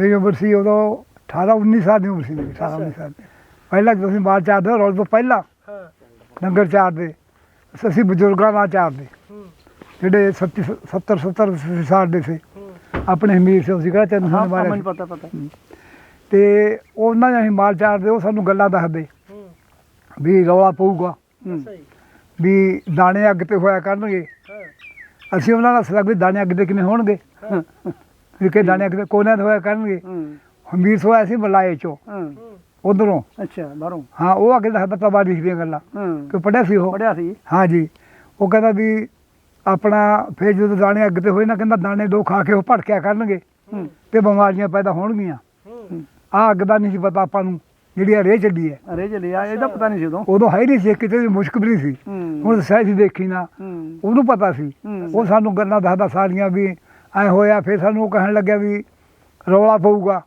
ਮੇਰੀ ਉਮਰ ਸੀ ਉਦੋਂ 18 19 ਸਾਲ ਦੀ ਉਮਰ ਸੀ ਮੇਰੀ 18 19 ਸਾਲ ਦੀ। ਪਹਿਲਾਂ ਅਸੀਂ ਮਾਲ ਚਾਰਦੇ ਰੋਲ ਤੋਂ ਪਹਿਲਾਂ ਹਾਂ। ਲੰਗਰ ਚਾਰਦੇ। ਅਸੀਂ ਬਜ਼ੁਰਗਾਂ ਨਾਲ ਚਾਰਦੇ। ਜਿਹੜੇ 70 70 70 ਸਾਲ ਦੇ ਸੀ। ਆਪਣੇ ਹਮੀਰ ਸਿੰਘ ਸੀ ਕਿਹੜਾ ਚੰਨ ਹਾਂ ਮੈਨੂੰ। ਪਤਾ ਪਤਾ। ਤੇ ਉਹਨਾਂ ਨੇ ਅਸੀਂ ਮਾਲ ਚਾਰਦੇ ਉਹ ਸਾਨੂੰ ਗੱਲਾਂ ਦੱਸਦੇ। ਵੀ ਰੌਲਾ ਪਊਗਾ। ਵੀ ਦਾਣੇ ਅੱਗ ਤੇ ਹੋਇਆ ਕਰਨਗੇ। ਅਸੀਂ ਉਹਨਾਂ ਨਾਲ ਸਲਾਹ ਵੀ ਦਾਣੇ ਅੱਗ ਤੇ ਕਿਵੇਂ ਹੋਣਗੇ। ਹਾਂ ਵੀ ਕਿ ਦਾਣੇ ਅੱਗ ਤੇ ਕੋਨਿਆਂ ਤੇ ਹੋਇਆ ਕਰਨਗੇ। ਹੂੰ। ਹਮੀਰ ਹੋਇਆ ਸੀ ਮਲਾਏ ਚੋਂ। ਉਧਰੋਂ। ਅੱਛਾ ਬਾਹਰੋਂ। ਹਾਂ ਉਹ ਅੱਗੇ ਦੱਸਦਾ ਤਬਾ ਲਿਖਦੀਆਂ ਗੱਲਾਂ। ਹੂੰ। ਕਿ ਪੜਿਆ ਸੀ ਉਹ? ਪੜਿਆ ਸੀ। ਹਾਂ ਜੀ। ਉਹ ਕਹਿੰਦਾ ਵੀ ਆਪਣਾ ਫੇਰ ਜਦੋਂ ਦਾਣੇ ਅੱਗ ਤੇ ਹੋਏ ਨਾ ਕਹਿੰਦਾ ਦਾਣੇ ਦੋ ਖਾ ਕੇ ਉਹ ਭੜਕਿਆ ਕਰਨਗੇ ਤੇ ਬਿਮਾਰੀਆਂ ਪੈਦਾ ਹੋਣਗੀਆਂ। ਆ ਅੱਗ ਦਾ ਨਹੀਂ ਸੀ ਪਤਾ ਆਪਾਂ ਨੂੰ ਜਿਹੜੀ ਆ ਰੇ ਚੱਲੀ ਹੈ। ਅਰੇ ਚਲਿਆ ਇਹਦਾ ਪਤਾ ਨਹੀਂ ਸੀ ਉਦੋਂ। ਉਦੋਂ ਹੈ ਨਹੀਂ ਸੀ ਕਿਤੇ ਵੀ ਮੁਸ਼ਕ ਵੀ ਨਹੀਂ ਸੀ। ਹੁਣ ਸਹਿ ਸੀ ਦੇਖੀ ਨਾ। ਉਹਨੂੰ ਪਤਾ ਸੀ। ਉਹ ਸਾਨੂੰ ਗੱਲਾਂ ਦੱਸਦਾ ਸਾਰੀਆਂ ਵੀ ਐ ਹੋਇਆ ਫਿਰ ਸਾਨੂੰ ਉਹ ਕਹਿਣ ਲੱਗਿਆ ਵੀ ਰੌਲਾ ਪਊਗਾ।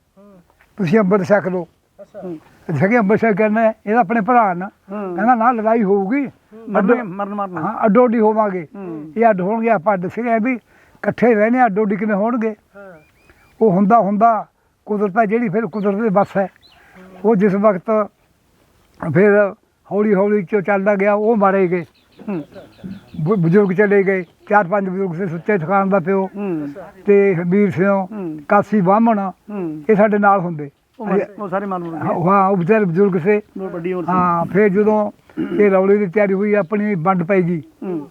ਤੁਸੀਂ ਅੰਮ੍ਰਿਤ ਛਕ ਲਓ। ਅੱਛਾ। ਜਗੇ ਅੰਮ੍ਰਿਤ ਛਕ ਕਰਨਾ ਇਹਦਾ ਆਪਣੇ ਭਰਾ ਨਾਲ ਹੂੰ। ਕਹਿੰਦਾ ਨਾ ਲੜਾਈ ਹੋਊਗੀ। ਮਰਨ ਮਰਨ ਮਰਨ। ਹਾਂ ਅੱਡੋ ਅੱਡੀ ਹੋਵਾਂਗੇ ਇਹ ਅੱਡ ਹੋਣਗੇ ਆਪਾਂ ਦੱਸਿਆ ਵੀ ਇਕੱਠੇ ਰਹਿਣੇ ਅੱਡੋ ਅੱਡੀ ਕਿਵੇਂ ਹੋਣਗੇ? ਹਾਂ। ਉਹ ਹੁੰਦਾ ਹੁੰਦਾ ਕੁਦਰਤ ਹੈ ਜਿਹੜੀ ਫਿਰ ਕੁਦਰਤ ਦੇ ਬਸ ਹੈ। ਉਹ ਜਿਸ ਵਕਤ ਫਿਰ ਹੌਲੀ ਹੌਲੀ ਚ ਚੱਲਦਾ ਗਿਆ ਉਹ ਮਾਰੇ ਗਏ। ਬ- ਬਜ਼ੁਰਗ ਚਲੇ ਗਏ ਚਾਰ ਪੰਜ ਬਜ਼ੁਰਗ ਸੀ ਸੁੱਚੇ ਠਕਾਣ ਦਾ ਪਿਓ ਹੂੰ। ਤੇ ਹਮੀਰ ਸਿੰਘ ਹੂੰ। ਕਾਸੀ ਬਾਹਮਣ ਹੂੰ। ਇਹ ਸਾਡੇ ਨਾਲ ਹੁੰਦੇ। ਉਹ ਮਰ- ਉਹ ਸਾਰੇ ਮਰਨ ਮਰ ਹਾਂ ਗਏ ਹਾਂ, ਉਹ ਵਿਚਾਰੇ ਬਜ਼ੁਰਗ ਸੀ। ਬਹੁਤ ਵੱਡੀ ਉਮਰ ਸੀ। ਹਾਂ ਫਿਰ ਜਦੋਂ ਇਹ ਰੌਲੇ ਦੀ ਤਿਆਰੀ ਹੋਈ ਆਪਣੀ ਵੰਡ ਪੈ ਗਈ। ਹੂੰ।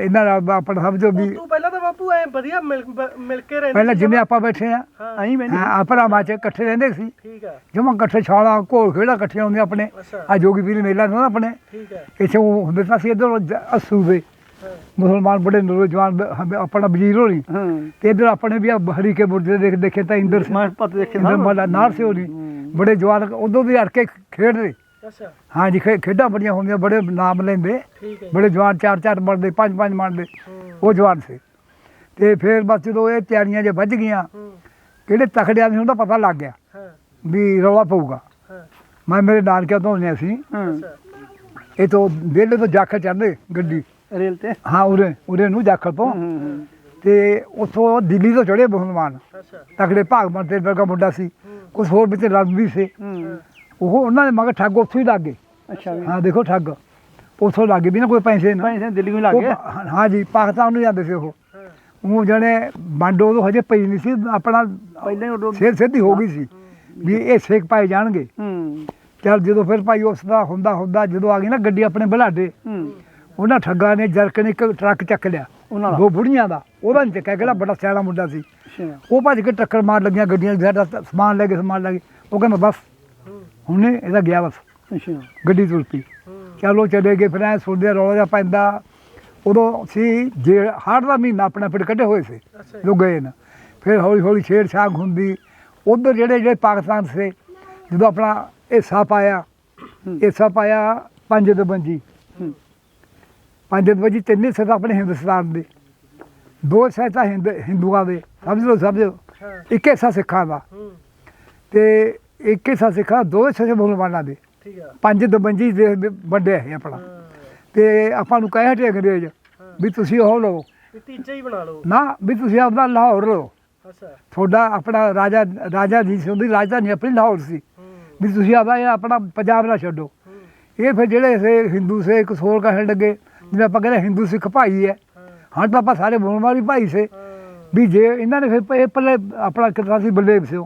ਇਹਨਾਂ ਨਾਲ ਆਪਣਾ ਸਮਝੋ ਵੀ ਤੂੰ ਪਹਿਲਾਂ ਤਾਂ ਬਾਪੂ ਐ ਵਧੀਆ ਮਿਲ ਬ- ਮਿਲ ਕੇ ਰਹਿੰਦੇ ਪਹਿਲਾਂ ਸੀ ਜਿੰਨੇ ਜਮਾਂ। ਆਪਾਂ ਬੈਠੇ ਆ ਹਾਂ। ਆਈ ਬੈਠੇ ਹਾਂ ਆਪਣਾ ਮਾਚ ਇਕੱਠੇ ਰਹਿੰਦੇ ਸੀ। ਠੀਕ ਹੈ ਜਮਾਂ ਇਕੱਠੇ ਛਾਲਾ ਘੋਲ ਖੇੜਾ ਇਕੱਠੇ ਹੁੰਦੇ ਆਪਣੇ। ਅੱਛਾ। ਆ ਜੋਗੀ ਪੀਰ ਮੇਲਾ ਨਾ ਆਪਣੇ। ਠੀਕ ਹੈ ਇੱਥੇ ਉਹ ਹੁੰਦੇ ਤਾਂ ਸੀ ਇੱਧਰ ਅਸੂ ਦੇ ਹਾਂ। ਮੁਸਲਮਾਨ ਬੜੇ ਨੌਜਵਾਨ ਬ- ਹਮ- ਆਪਣਾ ਵਜ਼ੀਰ ਹੋਣੀ। ਹਾਂ। ਤੇ ਇੱਧਰ ਆਪਣੇ ਵੀ ਆ ਹਰੀ ਕੇ ਬੁਰਜੇ ਦੇਖ ਦੇਖੇ ਤਾਂ ਇੰਦਰ ਸਿੰਘ ਮੈਂ ਪਤਾ ਦੇਖੇ ਇੰਦਰ ਮੱਲਾ ਨਾਰ ਸੀ ਹੋਣੀ ਹੂੰ। ਬੜੇ ਜਵਾਨ ਉਦੋਂ ਵੀ ਅੜ ਕੇ ਖੇਡਦੇ। ਅੱਛਾ। ਹਾਂਜੀ ਖੇ- ਖੇਡਾਂ ਬੜੀਆਂ ਹੁੰਦੀਆਂ ਬੜੇ ਨਾਮ ਲੈਂਦੇ। ਠੀਕ ਹੈ ਜੀ। ਬੜੇ ਜਵਾਨ ਚਾਰ ਚਾਰ ਬਣਦੇ ਪੰਜ ਪੰਜ ਹੂੰ। ਉਹ ਜਵਾਨ ਸੀ। ਤੇ ਫਿਰ ਬਸ ਜਦੋਂ ਇਹ ਤਿਆਰੀਆਂ ਜੇ ਵੱਜ ਗਈਆਂ ਕਿਹੜੇ ਤਖੜਿਆਂ ਦੀ ਹੁੰਦਾ ਪਤਾ ਲੱਗ ਗਿਆ ਵੀ ਰੌਲਾ ਪਊਗਾ। ਮੈਂ ਮੇਰੇ ਨਾਨਕਿਆਂ ਤੋਂ ਆਉਂਦੇ ਸੀ। ਇਹ ਤੋਂ ਵਿਹਲੇ ਤੋਂ ਜਾਖਲ ਚੜ੍ਹਦੇ ਗੱਡੀ। ਰੇਲ ਤੇ? ਹਾਂ ਉਰੇ ਉਰੇ ਨੂੰ ਜਾਖਲ ਤੋਂ। ਤੇ ਉੱਥੋਂ ਦਿੱਲੀ ਤੋਂ ਚੜੇ ਮੁਸਲਮਾਨ ਅੱਛਾ। ਤਕੜੇ ਭਾਗਮਨ ਤੇ ਵਰਗਾ ਮੁੰਡਾ ਸੀ। ਕੁਝ ਹੋਰ ਵਿੱਚ ਰੰਗ ਵੀ ਸੀ। ਉਹ ਉਹਨਾਂ ਦੇ ਮਗਰ ਠੱਗ ਉੱਥੋਂ ਹੀ ਲੱਗ ਗਏ। ਅੱਛਾ ਹਾਂ ਦੇਖੋ ਠੱਗ। ਉੱਥੋਂ ਲੱਗ ਗਏ ਵੀ ਨਾ ਕੋਈ ਪੈਸੇ ਨਾ। ਪੈਸੇ ਦਿੱਲੀ ਨੂੰ ਲੱਗ ਗਏ? ਹਾਂ ਜੀ ਪਾਕਿਸਤਾਨ ਨੂੰ ਜਾਂਦੇ ਸੀ ਉਹ। ਉਹ ਜਣੇ ਮੰਡੋ ਉਹ ਹਜੇ ਪਈ ਨਹੀਂ ਸੀ ਆਪਣਾ ਪਹਿਲਾਂ ਹੀ ਉਦੋਂ ਸਿਰ ਸਿੱਧੀ ਹੋ ਗਈ ਸੀ ਵੀ ਇਹ ਸੇਕ ਪਾਏ ਜਾਣਗੇ। ਹੂੰ। ਚਲ ਜਦੋਂ ਫਿਰ ਭਾਈ ਉਸ ਦਾ ਹੁੰਦਾ ਹੁੰਦਾ ਜਦੋਂ ਆ ਗਈ ਨਾ ਗੱਡੀ ਆਪਣੇ ਬਲਾਡੇ ਹੂੰ। ਉਹਨਾਂ ਠੱਗਾਂ ਨੇ ਜਰਕ ਨੇ ਇੱਕ ਟਰੱਕ ਚੱਕ ਲਿਆ ਉਹਨਾਂ ਦਾ? ਦੋ ਬੁੜੀਆਂ ਦਾ ਉਹਦਾ ਨਹੀਂ ਚੱਕਿਆ ਕਿਹੜਾ ਬੜਾ ਸਿਆਣਾ ਮੁੰਡਾ ਸੀ। ਉਹ ਭੱਜ ਕੇ ਟੱਕਰ ਮਾਰ ਲੱਗੀਆਂ ਗੱਡੀਆਂ ਸਾਡਾ ਸਮਾਨ ਲੈ ਕੇ ਸਮਾਨ ਲੈ ਕੇ ਉਹ ਕਹਿੰਦਾ ਬਸ ਹੁਣੇ ਇਹਦਾ ਗਿਆ ਬਸ। ਅੱਛਾ। ਗੱਡੀ ਤੁਰ ਪਈ। ਚਲੋ ਚਲੇ ਗਏ ਫਿਰ ਐ ਸੁਣਦੇ ਰੌਲਾ ਜਿਹਾ ਪੈਂਦਾ। ਉਦੋਂ ਸੀ ਜੇ ਹਾੜ ਦਾ ਮਹੀਨਾ ਆਪਣੇ ਪਿੰਡ ਕੱਢੇ ਹੋਏ ਸੀ। ਲੋਕ ਗਏ ਨਾ। ਫਿਰ ਹੌਲੀ ਹੌਲੀ ਛੇੜ ਛਾਗ ਹੁੰਦੀ। ਉਧਰ ਜਿਹੜੇ ਜਿਹੜੇ ਪਾਕਿਸਤਾਨ ਸੇ ਜਦੋਂ ਆਪਣਾ ਹਿੱਸਾ ਪਾਇਆ। ਹਿੱਸਾ ਪਾਇਆ ਪੰਜ ਦਬੰਜੀ। ਪੰਜ ਦਬੰਜੀ ਤਿੰਨ ਹਿੱਸੇ ਤਾਂ ਆਪਣੇ ਹਿੰਦੁਸਤਾਨ ਦੇ। ਦੋ ਹਿੱਸੇ ਤਾਂ ਹਿੰਦ ਹਿੰਦੂਆਂ ਦੇ। ਸਮਝ ਲਓ ਸਮਝ ਲਓ। ਇੱਕ ਹਿੱਸਾ ਸਿੱਖਾਂ ਦਾ। ਤੇ ਇੱਕ ਹਿੱਸਾ ਸਿੱਖਾਂ ਦੋ ਹਿੱਸੇ ਮੁਸਲਮਾਨਾਂ ਦੇ। ਪੰਜ ਦਬੰਜੀ ਦੇ ਵੰਡੇ ਹੈ ਆਪਣਾ। ਤੇ ਆਪਾਂ ਨੂੰ ਕਹੇ ਹਟੇ ਅੰਗਰੇਜ਼ ਵੀ ਤੁਸੀਂ ਉਹ ਲਓ। ਵੀ ਹੀ ਬਣਾ ਲਓ। ਨਾ ਵੀ ਤੁਸੀਂ ਆਪਦਾ ਲਾਹੌਰ ਲਓ। ਅੱਛਾ। ਤੁਹਾਡਾ ਆਪਣਾ ਰਾਜਾ ਰਾਜਾ ਜੀ ਸੀ ਉਹਦੀ ਰਾਜਧਾਨੀ ਆਪਣੀ ਲਾਹੌਰ ਸੀ। ਵੀ ਤੁਸੀਂ ਆਪਦਾ ਇਹ ਆਪਣਾ ਪੰਜਾਬ ਨਾ ਛੱਡੋ। ਇਹ ਫਿਰ ਜਿਹੜੇ ਸੇ ਹਿੰਦੂ ਸੇ ਇੱਕ ਸੋਲ ਕਹਿਣ ਲੱਗੇ ਜਿਵੇਂ ਆਪਾਂ ਕਹਿੰਦੇ ਹਿੰਦੂ ਸਿੱਖ ਭਾਈ ਹੈ। ਹਾਂ। ਹਾਂ ਤਾਂ ਆਪਾਂ ਸਾਰੇ ਮੁਸਲਮਾਨ ਵੀ ਭਾਈ ਸੇ। ਹਾਂ ਵੀ ਜੇ ਇਹਨਾਂ ਨੇ ਫਿਰ ਇਹ ਪੱਲੇ ਆਪਣਾ ਕਿਤਾ ਸੀ ਬਲਦੇਵ ਸਿੰਘ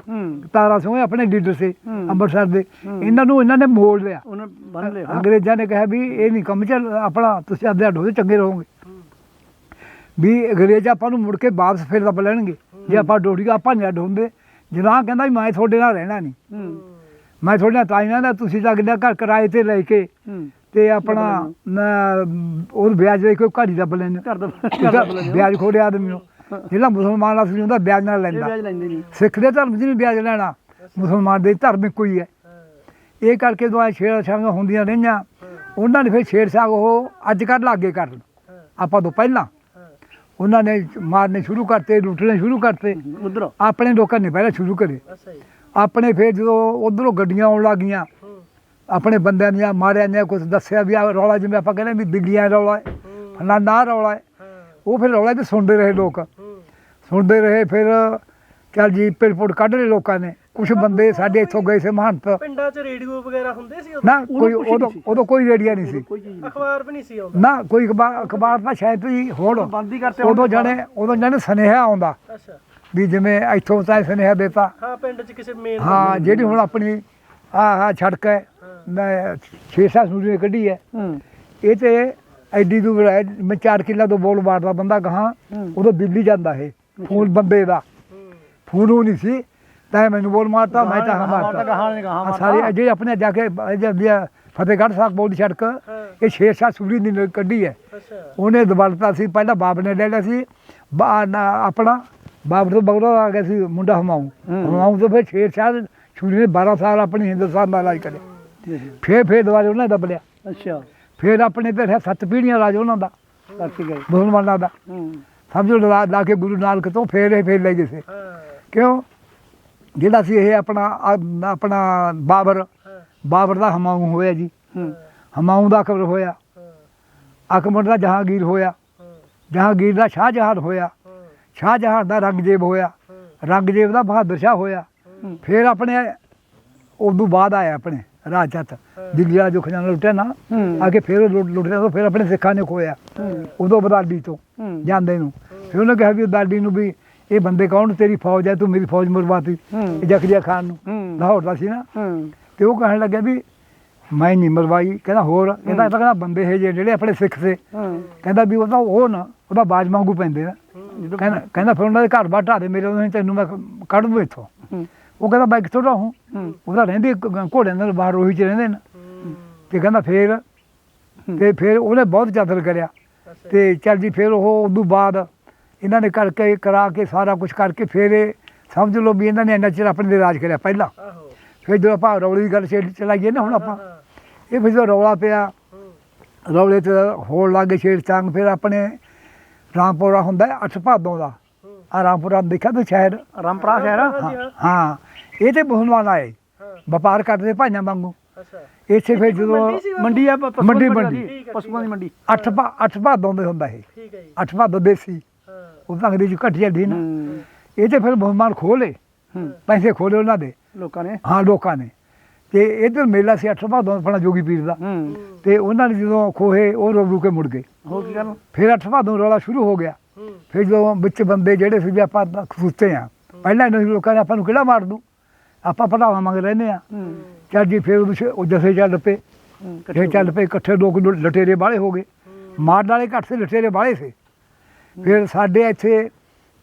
ਤਾਰਾ ਸਿੰਘ ਆਪਣੇ ਲੀਡਰ ਸੀ। ਅੰਮ੍ਰਿਤਸਰ ਦੇ। ਇਹਨਾਂ ਨੂੰ ਇਹਨਾਂ ਨੇ ਮੋੜ ਲਿਆ। ਉਹਨਾਂ ਬੰਨ ਲਿਆ। ਅੰਗਰੇਜ਼ਾਂ ਨੇ ਕਿਹਾ ਵੀ ਇਹ ਨਹੀਂ ਕੰਮ ਚੱਲ ਆਪਣਾ ਤੁਸੀਂ ਆਪਦੇ ਅੱਡੋ ਦੇ ਚੰਗੇ ਰਹੋਗੇ। ਵੀ ਅੰਗਰੇਜ਼ ਆਪਾਂ ਨੂੰ ਮੁੜ ਕੇ ਵਾਪਸ ਫੇਰ ਲੱਭ ਲੈਣਗੇ ਜੇ ਆਪਾਂ ਡੋੜੀ ਆਪਾਂ ਨਹੀਂ ਹੁੰਦੇ ਜਨਾਹ ਕਹਿੰਦਾ ਵੀ ਮੈਂ ਤੁਹਾਡੇ ਨਾਲ ਰਹਿਣਾ ਨਹੀਂ। ਮੈਂ ਤੁਹਾਡੇ ਨਾਲ ਤਾਂ ਹੀ ਤੁਸੀਂ ਤਾਂ ਅਗਲਾ ਘਰ ਕਿਰਾਏ ਤੇ ਲੈ ਕੇ ਤੇ ਆਪਣਾ ਉਹ ਵਿਆਜ ਦੇ ਕੇ ਘਰ ਹੀ ਦੱਬ ਲੈਂਦੇ ਘਰ ਦਾ ਵਿਆਜ ਖੋੜੇ ਆਦਮੀ ਨੂੰ। ਜਿਹੜਾ ਮੁਸਲਮਾਨ ਅਸਲੀ ਹੁੰਦਾ ਵਿਆਜ ਨਾਲ ਲੈਂਦਾ। ਵਿਆਜ ਲੈਂਦੇ ਨਹੀਂ ਸਿੱਖ ਦੇ ਧਰਮ 'ਚ ਨਹੀਂ ਵਿਆਜ ਲੈਣਾ। ਮੁਸਲਮਾਨ ਦੇ ਧਰਮ ਇੱਕੋ ਹੀ ਹੈ। ਇਹ ਕਰਕੇ ਦੁਆ ਛੇੜ ਛਾਂਗਾਂ ਹੁੰਦੀਆਂ ਰਹੀਆਂ। ਉਹਨਾਂ ਨੇ ਫਿਰ ਛੇੜ ਛਾਂਗ ਉਹ ਅੱਜ ਕੱਲ੍ਹ ਲਾਗੇ ਕਰਨ ਹਾਂ। ਆਪਾਂ ਤੋਂ ਪਹਿਲਾਂ। ਉਹਨਾਂ ਨੇ ਮਾਰਨੇ ਸ਼ੁਰੂ ਕਰਤੇ ਲੁੱਟਣੇ ਸ਼ੁਰੂ ਕਰਤੇ। ਉਧਰ? ਆਪਣੇ ਲੋਕਾਂ ਨੇ ਪਹਿਲਾਂ ਸ਼ੁਰੂ ਕਰੇ। ਆਪਣੇ ਫਿਰ ਜਦੋਂ ਉਧਰੋਂ ਗੱਡੀਆਂ ਆਉਣ ਲੱਗੀਆਂ ਆਪਣੇ ਬੰਦਿਆਂ ਦੀਆਂ ਮਾਰਿਆਂ ਨੇ ਕੁਝ ਦੱਸਿਆ ਵੀ ਆ ਰੌਲਾ ਜਿਵੇਂ ਆਪਾਂ ਕਹਿੰਦੇ ਵੀ ਬਿੱਲੀਆਂ ਦਾ ਰੌਲਾ ਆਹ ਰੌਲਾ ਉਹ ਫਿਰ ਰੌਲਾ ਤੇ ਸੁਣਦੇ ਰਹੇ ਲੋਕ। ਸੁਣਦੇ ਰਹੇ ਫਿਰ ਚੱਲ ਜੀ ਪਿਰਪੁਰ ਕੱਢ ਲਏ ਲੋਕਾਂ ਨੇ। ਕੁਝ ਬੰਦੇ ਸਾਡੇ ਇੱਥੋਂ ਗਏ ਸੀ ਮਹੰਤ। ਪਿੰਡਾਂ 'ਚ ਰੇਡੀਓ ਵਗੈਰਾ ਹੁੰਦੇ ਸੀ ਉਦੋਂ? ਨਾ ਕੋਈ ਉਦੋਂ। ਉਦੋਂ ਕੋਈ ਰੇਡੀਆ ਨਹੀਂ ਸੀ। ਕੋਈ ਚੀਜ਼ ਨਹੀਂ ਅਖਬਾਰ ਵੀ ਨਹੀਂ ਸੀ ਆਉਂਦਾ। ਨਾ ਕੋਈ ਅਖਬਾਰ ਅਖਬਾਰ ਤਾਂ ਸ਼ਾਇਦ ਹੀ ਹੋਣ ਬੰਦ ਹੀ ਕਰਤੇ ਉਦੋਂ ਜਾਣੇ ਉਦੋਂ ਜਾਣੇ ਸੁਨੇਹਾ ਆਉਂਦਾ। ਅੱਛਾ। ਵੀ ਜਿਵੇਂ ਇੱਥੋਂ ਤਾਂ ਸੁਨੇਹਾ ਦਿੱਤਾ। ਹਾਂ ਪਿੰਡ 'ਚ ਕਿਸੇ ਮੇਨ ਹਾਂ ਜਿਹੜੀ ਹੁਣ ਆਪਣੀ ਆਹ ਆਹ ਛੜਕ ਹੈ ਮੈਂ 6-7 ਸੂਰੀ ਕੱਢੀ ਹੈ। ਹੂੰ। ਇਹ ਤੇ ਐਡੀ ਦੂਰ ਹੈ ਮੈਂ 4 ਕਿੱਲਾ ਤੋਂ ਬੋਲ ਮਾਰਦਾ ਬੰਦਾ ਗਾਹਾਂ ਹੂੰ। ਉਦੋਂ ਦਿੱਲੀ ਜਾਂਦਾ ਇਹ। ਫੋਨ ਬੰਦੇ ਦਾ ਫੋਨ ਉਹ ਨਹੀਂ ਸੀ ਤਾਂ ਮੈਨੂੰ ਬੋਲ ਮਾਰਤਾ ਮੈਂ ਤਾਂ ਹਾਂ ਮਾਰਤਾ ਗਾਹਾਂ ਨੇ ਗਾਹਾਂ ਆਹ ਸਾਰੇ ਜਿਹੜੇ ਆਪਣੇ ਜਾ ਕੇ ਫਤਿਹਗੜ੍ਹ ਸਾਹਿਬ ਬੋਲ ਛੜਕ ਹਾਂ ਇਹ 6-7 ਸੂਰੀ ਦੀ ਕੱਢੀ ਹੈ ਉਹਨੇ ਦਬਲਤਾ ਸੀ ਪਹਿਲਾਂ ਬਾਪ ਨੇ ਲੈ ਲਿਆ ਸੀ ਆਪਣਾ ਬਾਪ ਤੋਂ ਬਗੜਾ ਆ ਗਿਆ ਸੀ ਮੁੰਡਾ ਹਮਾਊ ਹੂੰ। ਹਮਾਊ ਤੋਂ ਫਿਰ ਛੇ ਸਾਲ ਛੁਰੀ ਨੇ 12 ਸਾਲ ਆਪਣੀ ਹਿੰਦੁਸਤਾਨ ਦਾ ਇਲਾਜ ਕਰਿਆ ਫਿਰ ਫਿਰ ਦੁਬਾਰਾ ਉਹਨਾਂ ਨੇ ਦਬ ਲਿਆ ਅੱਛਾ ਫਿਰ ਆਪਣੇ ਤੇ ਸੱਤ ਪੀੜ੍ਹੀਆਂ ਰਾਜ ਉਹਨਾਂ ਦਾ ਕਰਕੇ ਗਏ ਮੁਸਲਮਾਨਾਂ ਦਾ ਹੂੰ ਸਮਝੋ ਲਾ ਲਾ ਕੇ ਗੁਰੂ ਨਾਨਕ ਤੋਂ ਫੇਰ ਇਹ ਫੇਰ ਲੈ ਗਏ ਸੀ ਕਿਉਂ? ਜਿਹੜਾ ਸੀ ਇਹ ਆਪਣਾ ਆਪਣਾ ਬਾਬਰ ਬਾਬਰ ਦਾ ਹਮਾਊ ਹੋਇਆ ਜੀ। ਹਮਾਊ ਦਾ ਅਕਬਰ ਹੋਇਆ। ਅਕਬਰ ਦਾ ਜਹਾਂਗੀਰ ਹੋਇਆ। ਜਹਾਂਗੀਰ ਦਾ ਸ਼ਾਹਜਹਾਨ ਹੋਇਆ। ਹਾਂ। ਸ਼ਾਹਜਹਾਨ ਦਾ ਰੰਗਜੇਬ ਹੋਇਆ। ਰੰਗਜੇਬ ਦਾ ਬਹਾਦਰ ਸ਼ਾਹ ਹੋਇਆ। ਫਿਰ ਆਪਣੇ ਉਦੋਂ ਬਾਅਦ ਆਇਆ ਆਪਣੇ। ਖਜ਼ਾਨਾ ਲੁੱਟਿਆ ਨਾ ਹੂੰ। ਆ ਕੇ ਫਿਰ ਲੁੱਟ ਲੁੱਟਿਆ ਤਾਂ ਫਿਰ ਆਪਣੇ ਸਿੱਖਾਂ ਨੇ ਖੋਇਆ। ਉਦੋਂ ਬਦਾਲੀ ਤੋਂ ਜਾਂਦੇ ਨੂੰ। ਫਿਰ ਉਹਨੇ ਕਿਹਾ ਵੀ ਬਦਾਲੀ ਨੂੰ ਵੀ ਇਹ ਬੰਦੇ ਕੌਣ? ਤੇਰੀ ਫੌਜ ਹੈ ਤੂੰ ਮੇਰੀ ਫੌਜ ਮਰਵਾਤੀ। ਜਖਰੀਆ ਖਾਨ ਨੂੰ। ਲਾਹੌਰ ਦਾ ਸੀ ਨਾ। ਤੇ ਉਹ ਕਹਿਣ ਲੱਗਿਆ ਵੀ ਮੈਂ ਨਹੀਂ ਮਰਵਾਈ। ਕਹਿੰਦਾ ਹੋਰ ਕਹਿੰਦਾ ਇਹ ਤਾਂ ਕਹਿੰਦਾ ਬੰਦੇ ਹੈ ਜਿਹੜੇ ਆਪਣੇ ਸਿੱਖ ਸੇ। ਕਹਿੰਦਾ ਵੀ ਉਹਦਾ ਉਹ ਨਾ ਉਹਦਾ ਬਾਜ ਵਾਂਗੂ ਪੈਂਦੇ ਨਾ। ਕਹਿੰਦਾ ਕਹਿੰਦਾ ਫਿਰ ਉਹਨਾਂ ਦੇ ਘਰ ਢਾ ਦੇ ਮੇਰੇ ਉਹਨਾਂ ਤੈਨੂੰ ਮੈਂ ਕੱਢ ਦੂੰ ਇੱਥੋਂ। ਉਹ ਕਹਿੰਦਾ ਮੈਂ ਕਿੱਥੋਂ ਰਹੂੰ ਹੂੰ? ਉਹਦਾ ਰਹਿੰਦੇ ਗ- ਘੋੜਿਆਂ ਨਾਲ ਬਾਹਰ ਉਹੀ ਚ ਰਹਿੰਦੇ ਨੇ। ਤੇ ਕਹਿੰਦਾ ਫੇਰ। ਤੇ ਫਿਰ ਉਹਨੇ ਬਹੁਤ ਚਾਦਰ ਕਰਿਆ। ਤੇ ਚੱਲ ਜੀ ਫਿਰ ਉਹ ਉਦੋਂ ਬਾਅਦ ਇਹਨਾਂ ਨੇ ਕਰਕੇ ਕਰਾ ਕੇ ਸਾਰਾ ਕੁਝ ਕਰਕੇ ਫਿਰ ਇਹ ਸਮਝ ਲਓ ਵੀ ਇਹਨਾਂ ਨੇ ਇੰਨਾ ਚਿਰ ਆਪਣੇ ਤੇ ਰਾਜ ਕਰਿਆ ਪਹਿਲਾਂ। ਆਹੋ। ਫਿਰ ਜਦੋਂ ਆਪਾਂ ਰੌਲੇ ਦੀ ਗੱਲ ਛੇੜ ਚਲਾਈਏ ਨਾ ਹੁਣ ਆਪਾਂ ਇਹ ਫਿਰ ਜਦੋਂ ਰੌਲਾ ਪਿਆ ਰੌਲੇ ਤੇ ਹੋਣ ਲੱਗੇ ਛੇੜ ਚਾਂਗ ਫਿਰ ਆਪਣੇ ਰਾਮਪੁਰਾ ਹੁੰਦਾ ਹੈ ਅੱਠ ਭਾਦੋਂ ਦਾ ਆ ਰਾਮਪੁਰਾ ਦੇਖਿਆ ਤੂੰ ਸ਼ਹਿਰ? ਰਾਮਪਰਾ ਸ਼ਹਿਰ ਹਾਂ। ਇਹ ਤੇ ਮੁਸਲਮਾਨ ਆਏ ਹਾਂ। ਵਪਾਰ ਕਰਦੇ ਭਾਈਆਂ ਵਾਂਗੂ। ਅੱਛਾ। ਇੱਥੇ ਫਿਰ ਜਦੋਂ ਮੰਡੀ ਆ ਮੰਡੀ, ਦੀ ਮੰਡੀ। ਪਸ਼ੂਆਂ ਦੀ ਮੰਡੀ। ਅੱਠ ਭਾ ਅੱਠ ਭਾਦੋਂ ਦੇ ਹੁੰਦਾ ਇਹ। ਠੀਕ ਹੈ ਜੀ। ਅੱਠ ਭਾਦੋਂ ਦੇਸੀ। ਹਾਂ। ਉਹ ਤਾਂ ਅੰਗਰੇਜ਼ੀ ਘੱਟ ਜਾਂਦੀ ਨਾ। ਇਹ ਤੇ ਫਿਰ ਮੁਸਲਮਾਨ ਖੋਲੇ ਹੂੰ। ਪੈਸੇ ਖੋਲੇ ਉਹਨਾਂ ਦੇ। ਲੋਕਾਂ ਨੇ? ਹਾਂ ਲੋਕਾਂ ਨੇ। ਤੇ ਇਧਰ ਮੇਲਾ ਸੀ ਅੱਠ ਭਾਦੋਂ ਆਪਣਾ ਜੋਗੀ ਪੀਰ ਦਾ। ਤੇ ਉਹਨਾਂ ਨੇ ਜਦੋਂ ਖੋਹੇ ਉਹ ਰੋ ਰੂ ਕੇ ਮੁੜ ਗਏ। ਹੋ ਕੀ ਗੱਲ? ਫਿਰ ਅੱਠ ਭਾਦੋਂ ਰੌਲਾ ਸ਼ੁਰੂ ਹੋ ਗਿਆ। ਫਿਰ ਜਦੋਂ ਵਿੱਚ ਬੰਦੇ ਜਿਹੜੇ ਸੀ ਵੀ ਆਪਾਂ ਤਾਂ ਖੂਤੇ ਆ। ਪਹਿਲਾਂ ਇਹਨਾਂ ਲੋਕਾਂ ਨੇ ਆਪਾਂ ਨੂੰ ਕਿਹੜਾ ਮਾਰ ਦੂ ਆਪਾਂ ਭਰਾਵਾਂ ਮੰਗ ਰਹਿੰਦੇ ਆ ਚੱਲ ਜੀ ਫਿਰ ਉਹ ਜਥੇ ਚੱਲ ਪਏ। ਫਿਰ ਚੱਲ ਪਏ ਇਕੱਠੇ ਲੋਕ ਲੁ- ਲਟੇਰੇ ਬਾਲੇ ਹੋ ਗਏ। ਮਾਰਨ ਵਾਲੇ ਘੱਟ ਸੀ ਲਟੇਰੇ ਬਾਲੇ ਸੀ। ਫਿਰ ਸਾਡੇ ਇੱਥੇ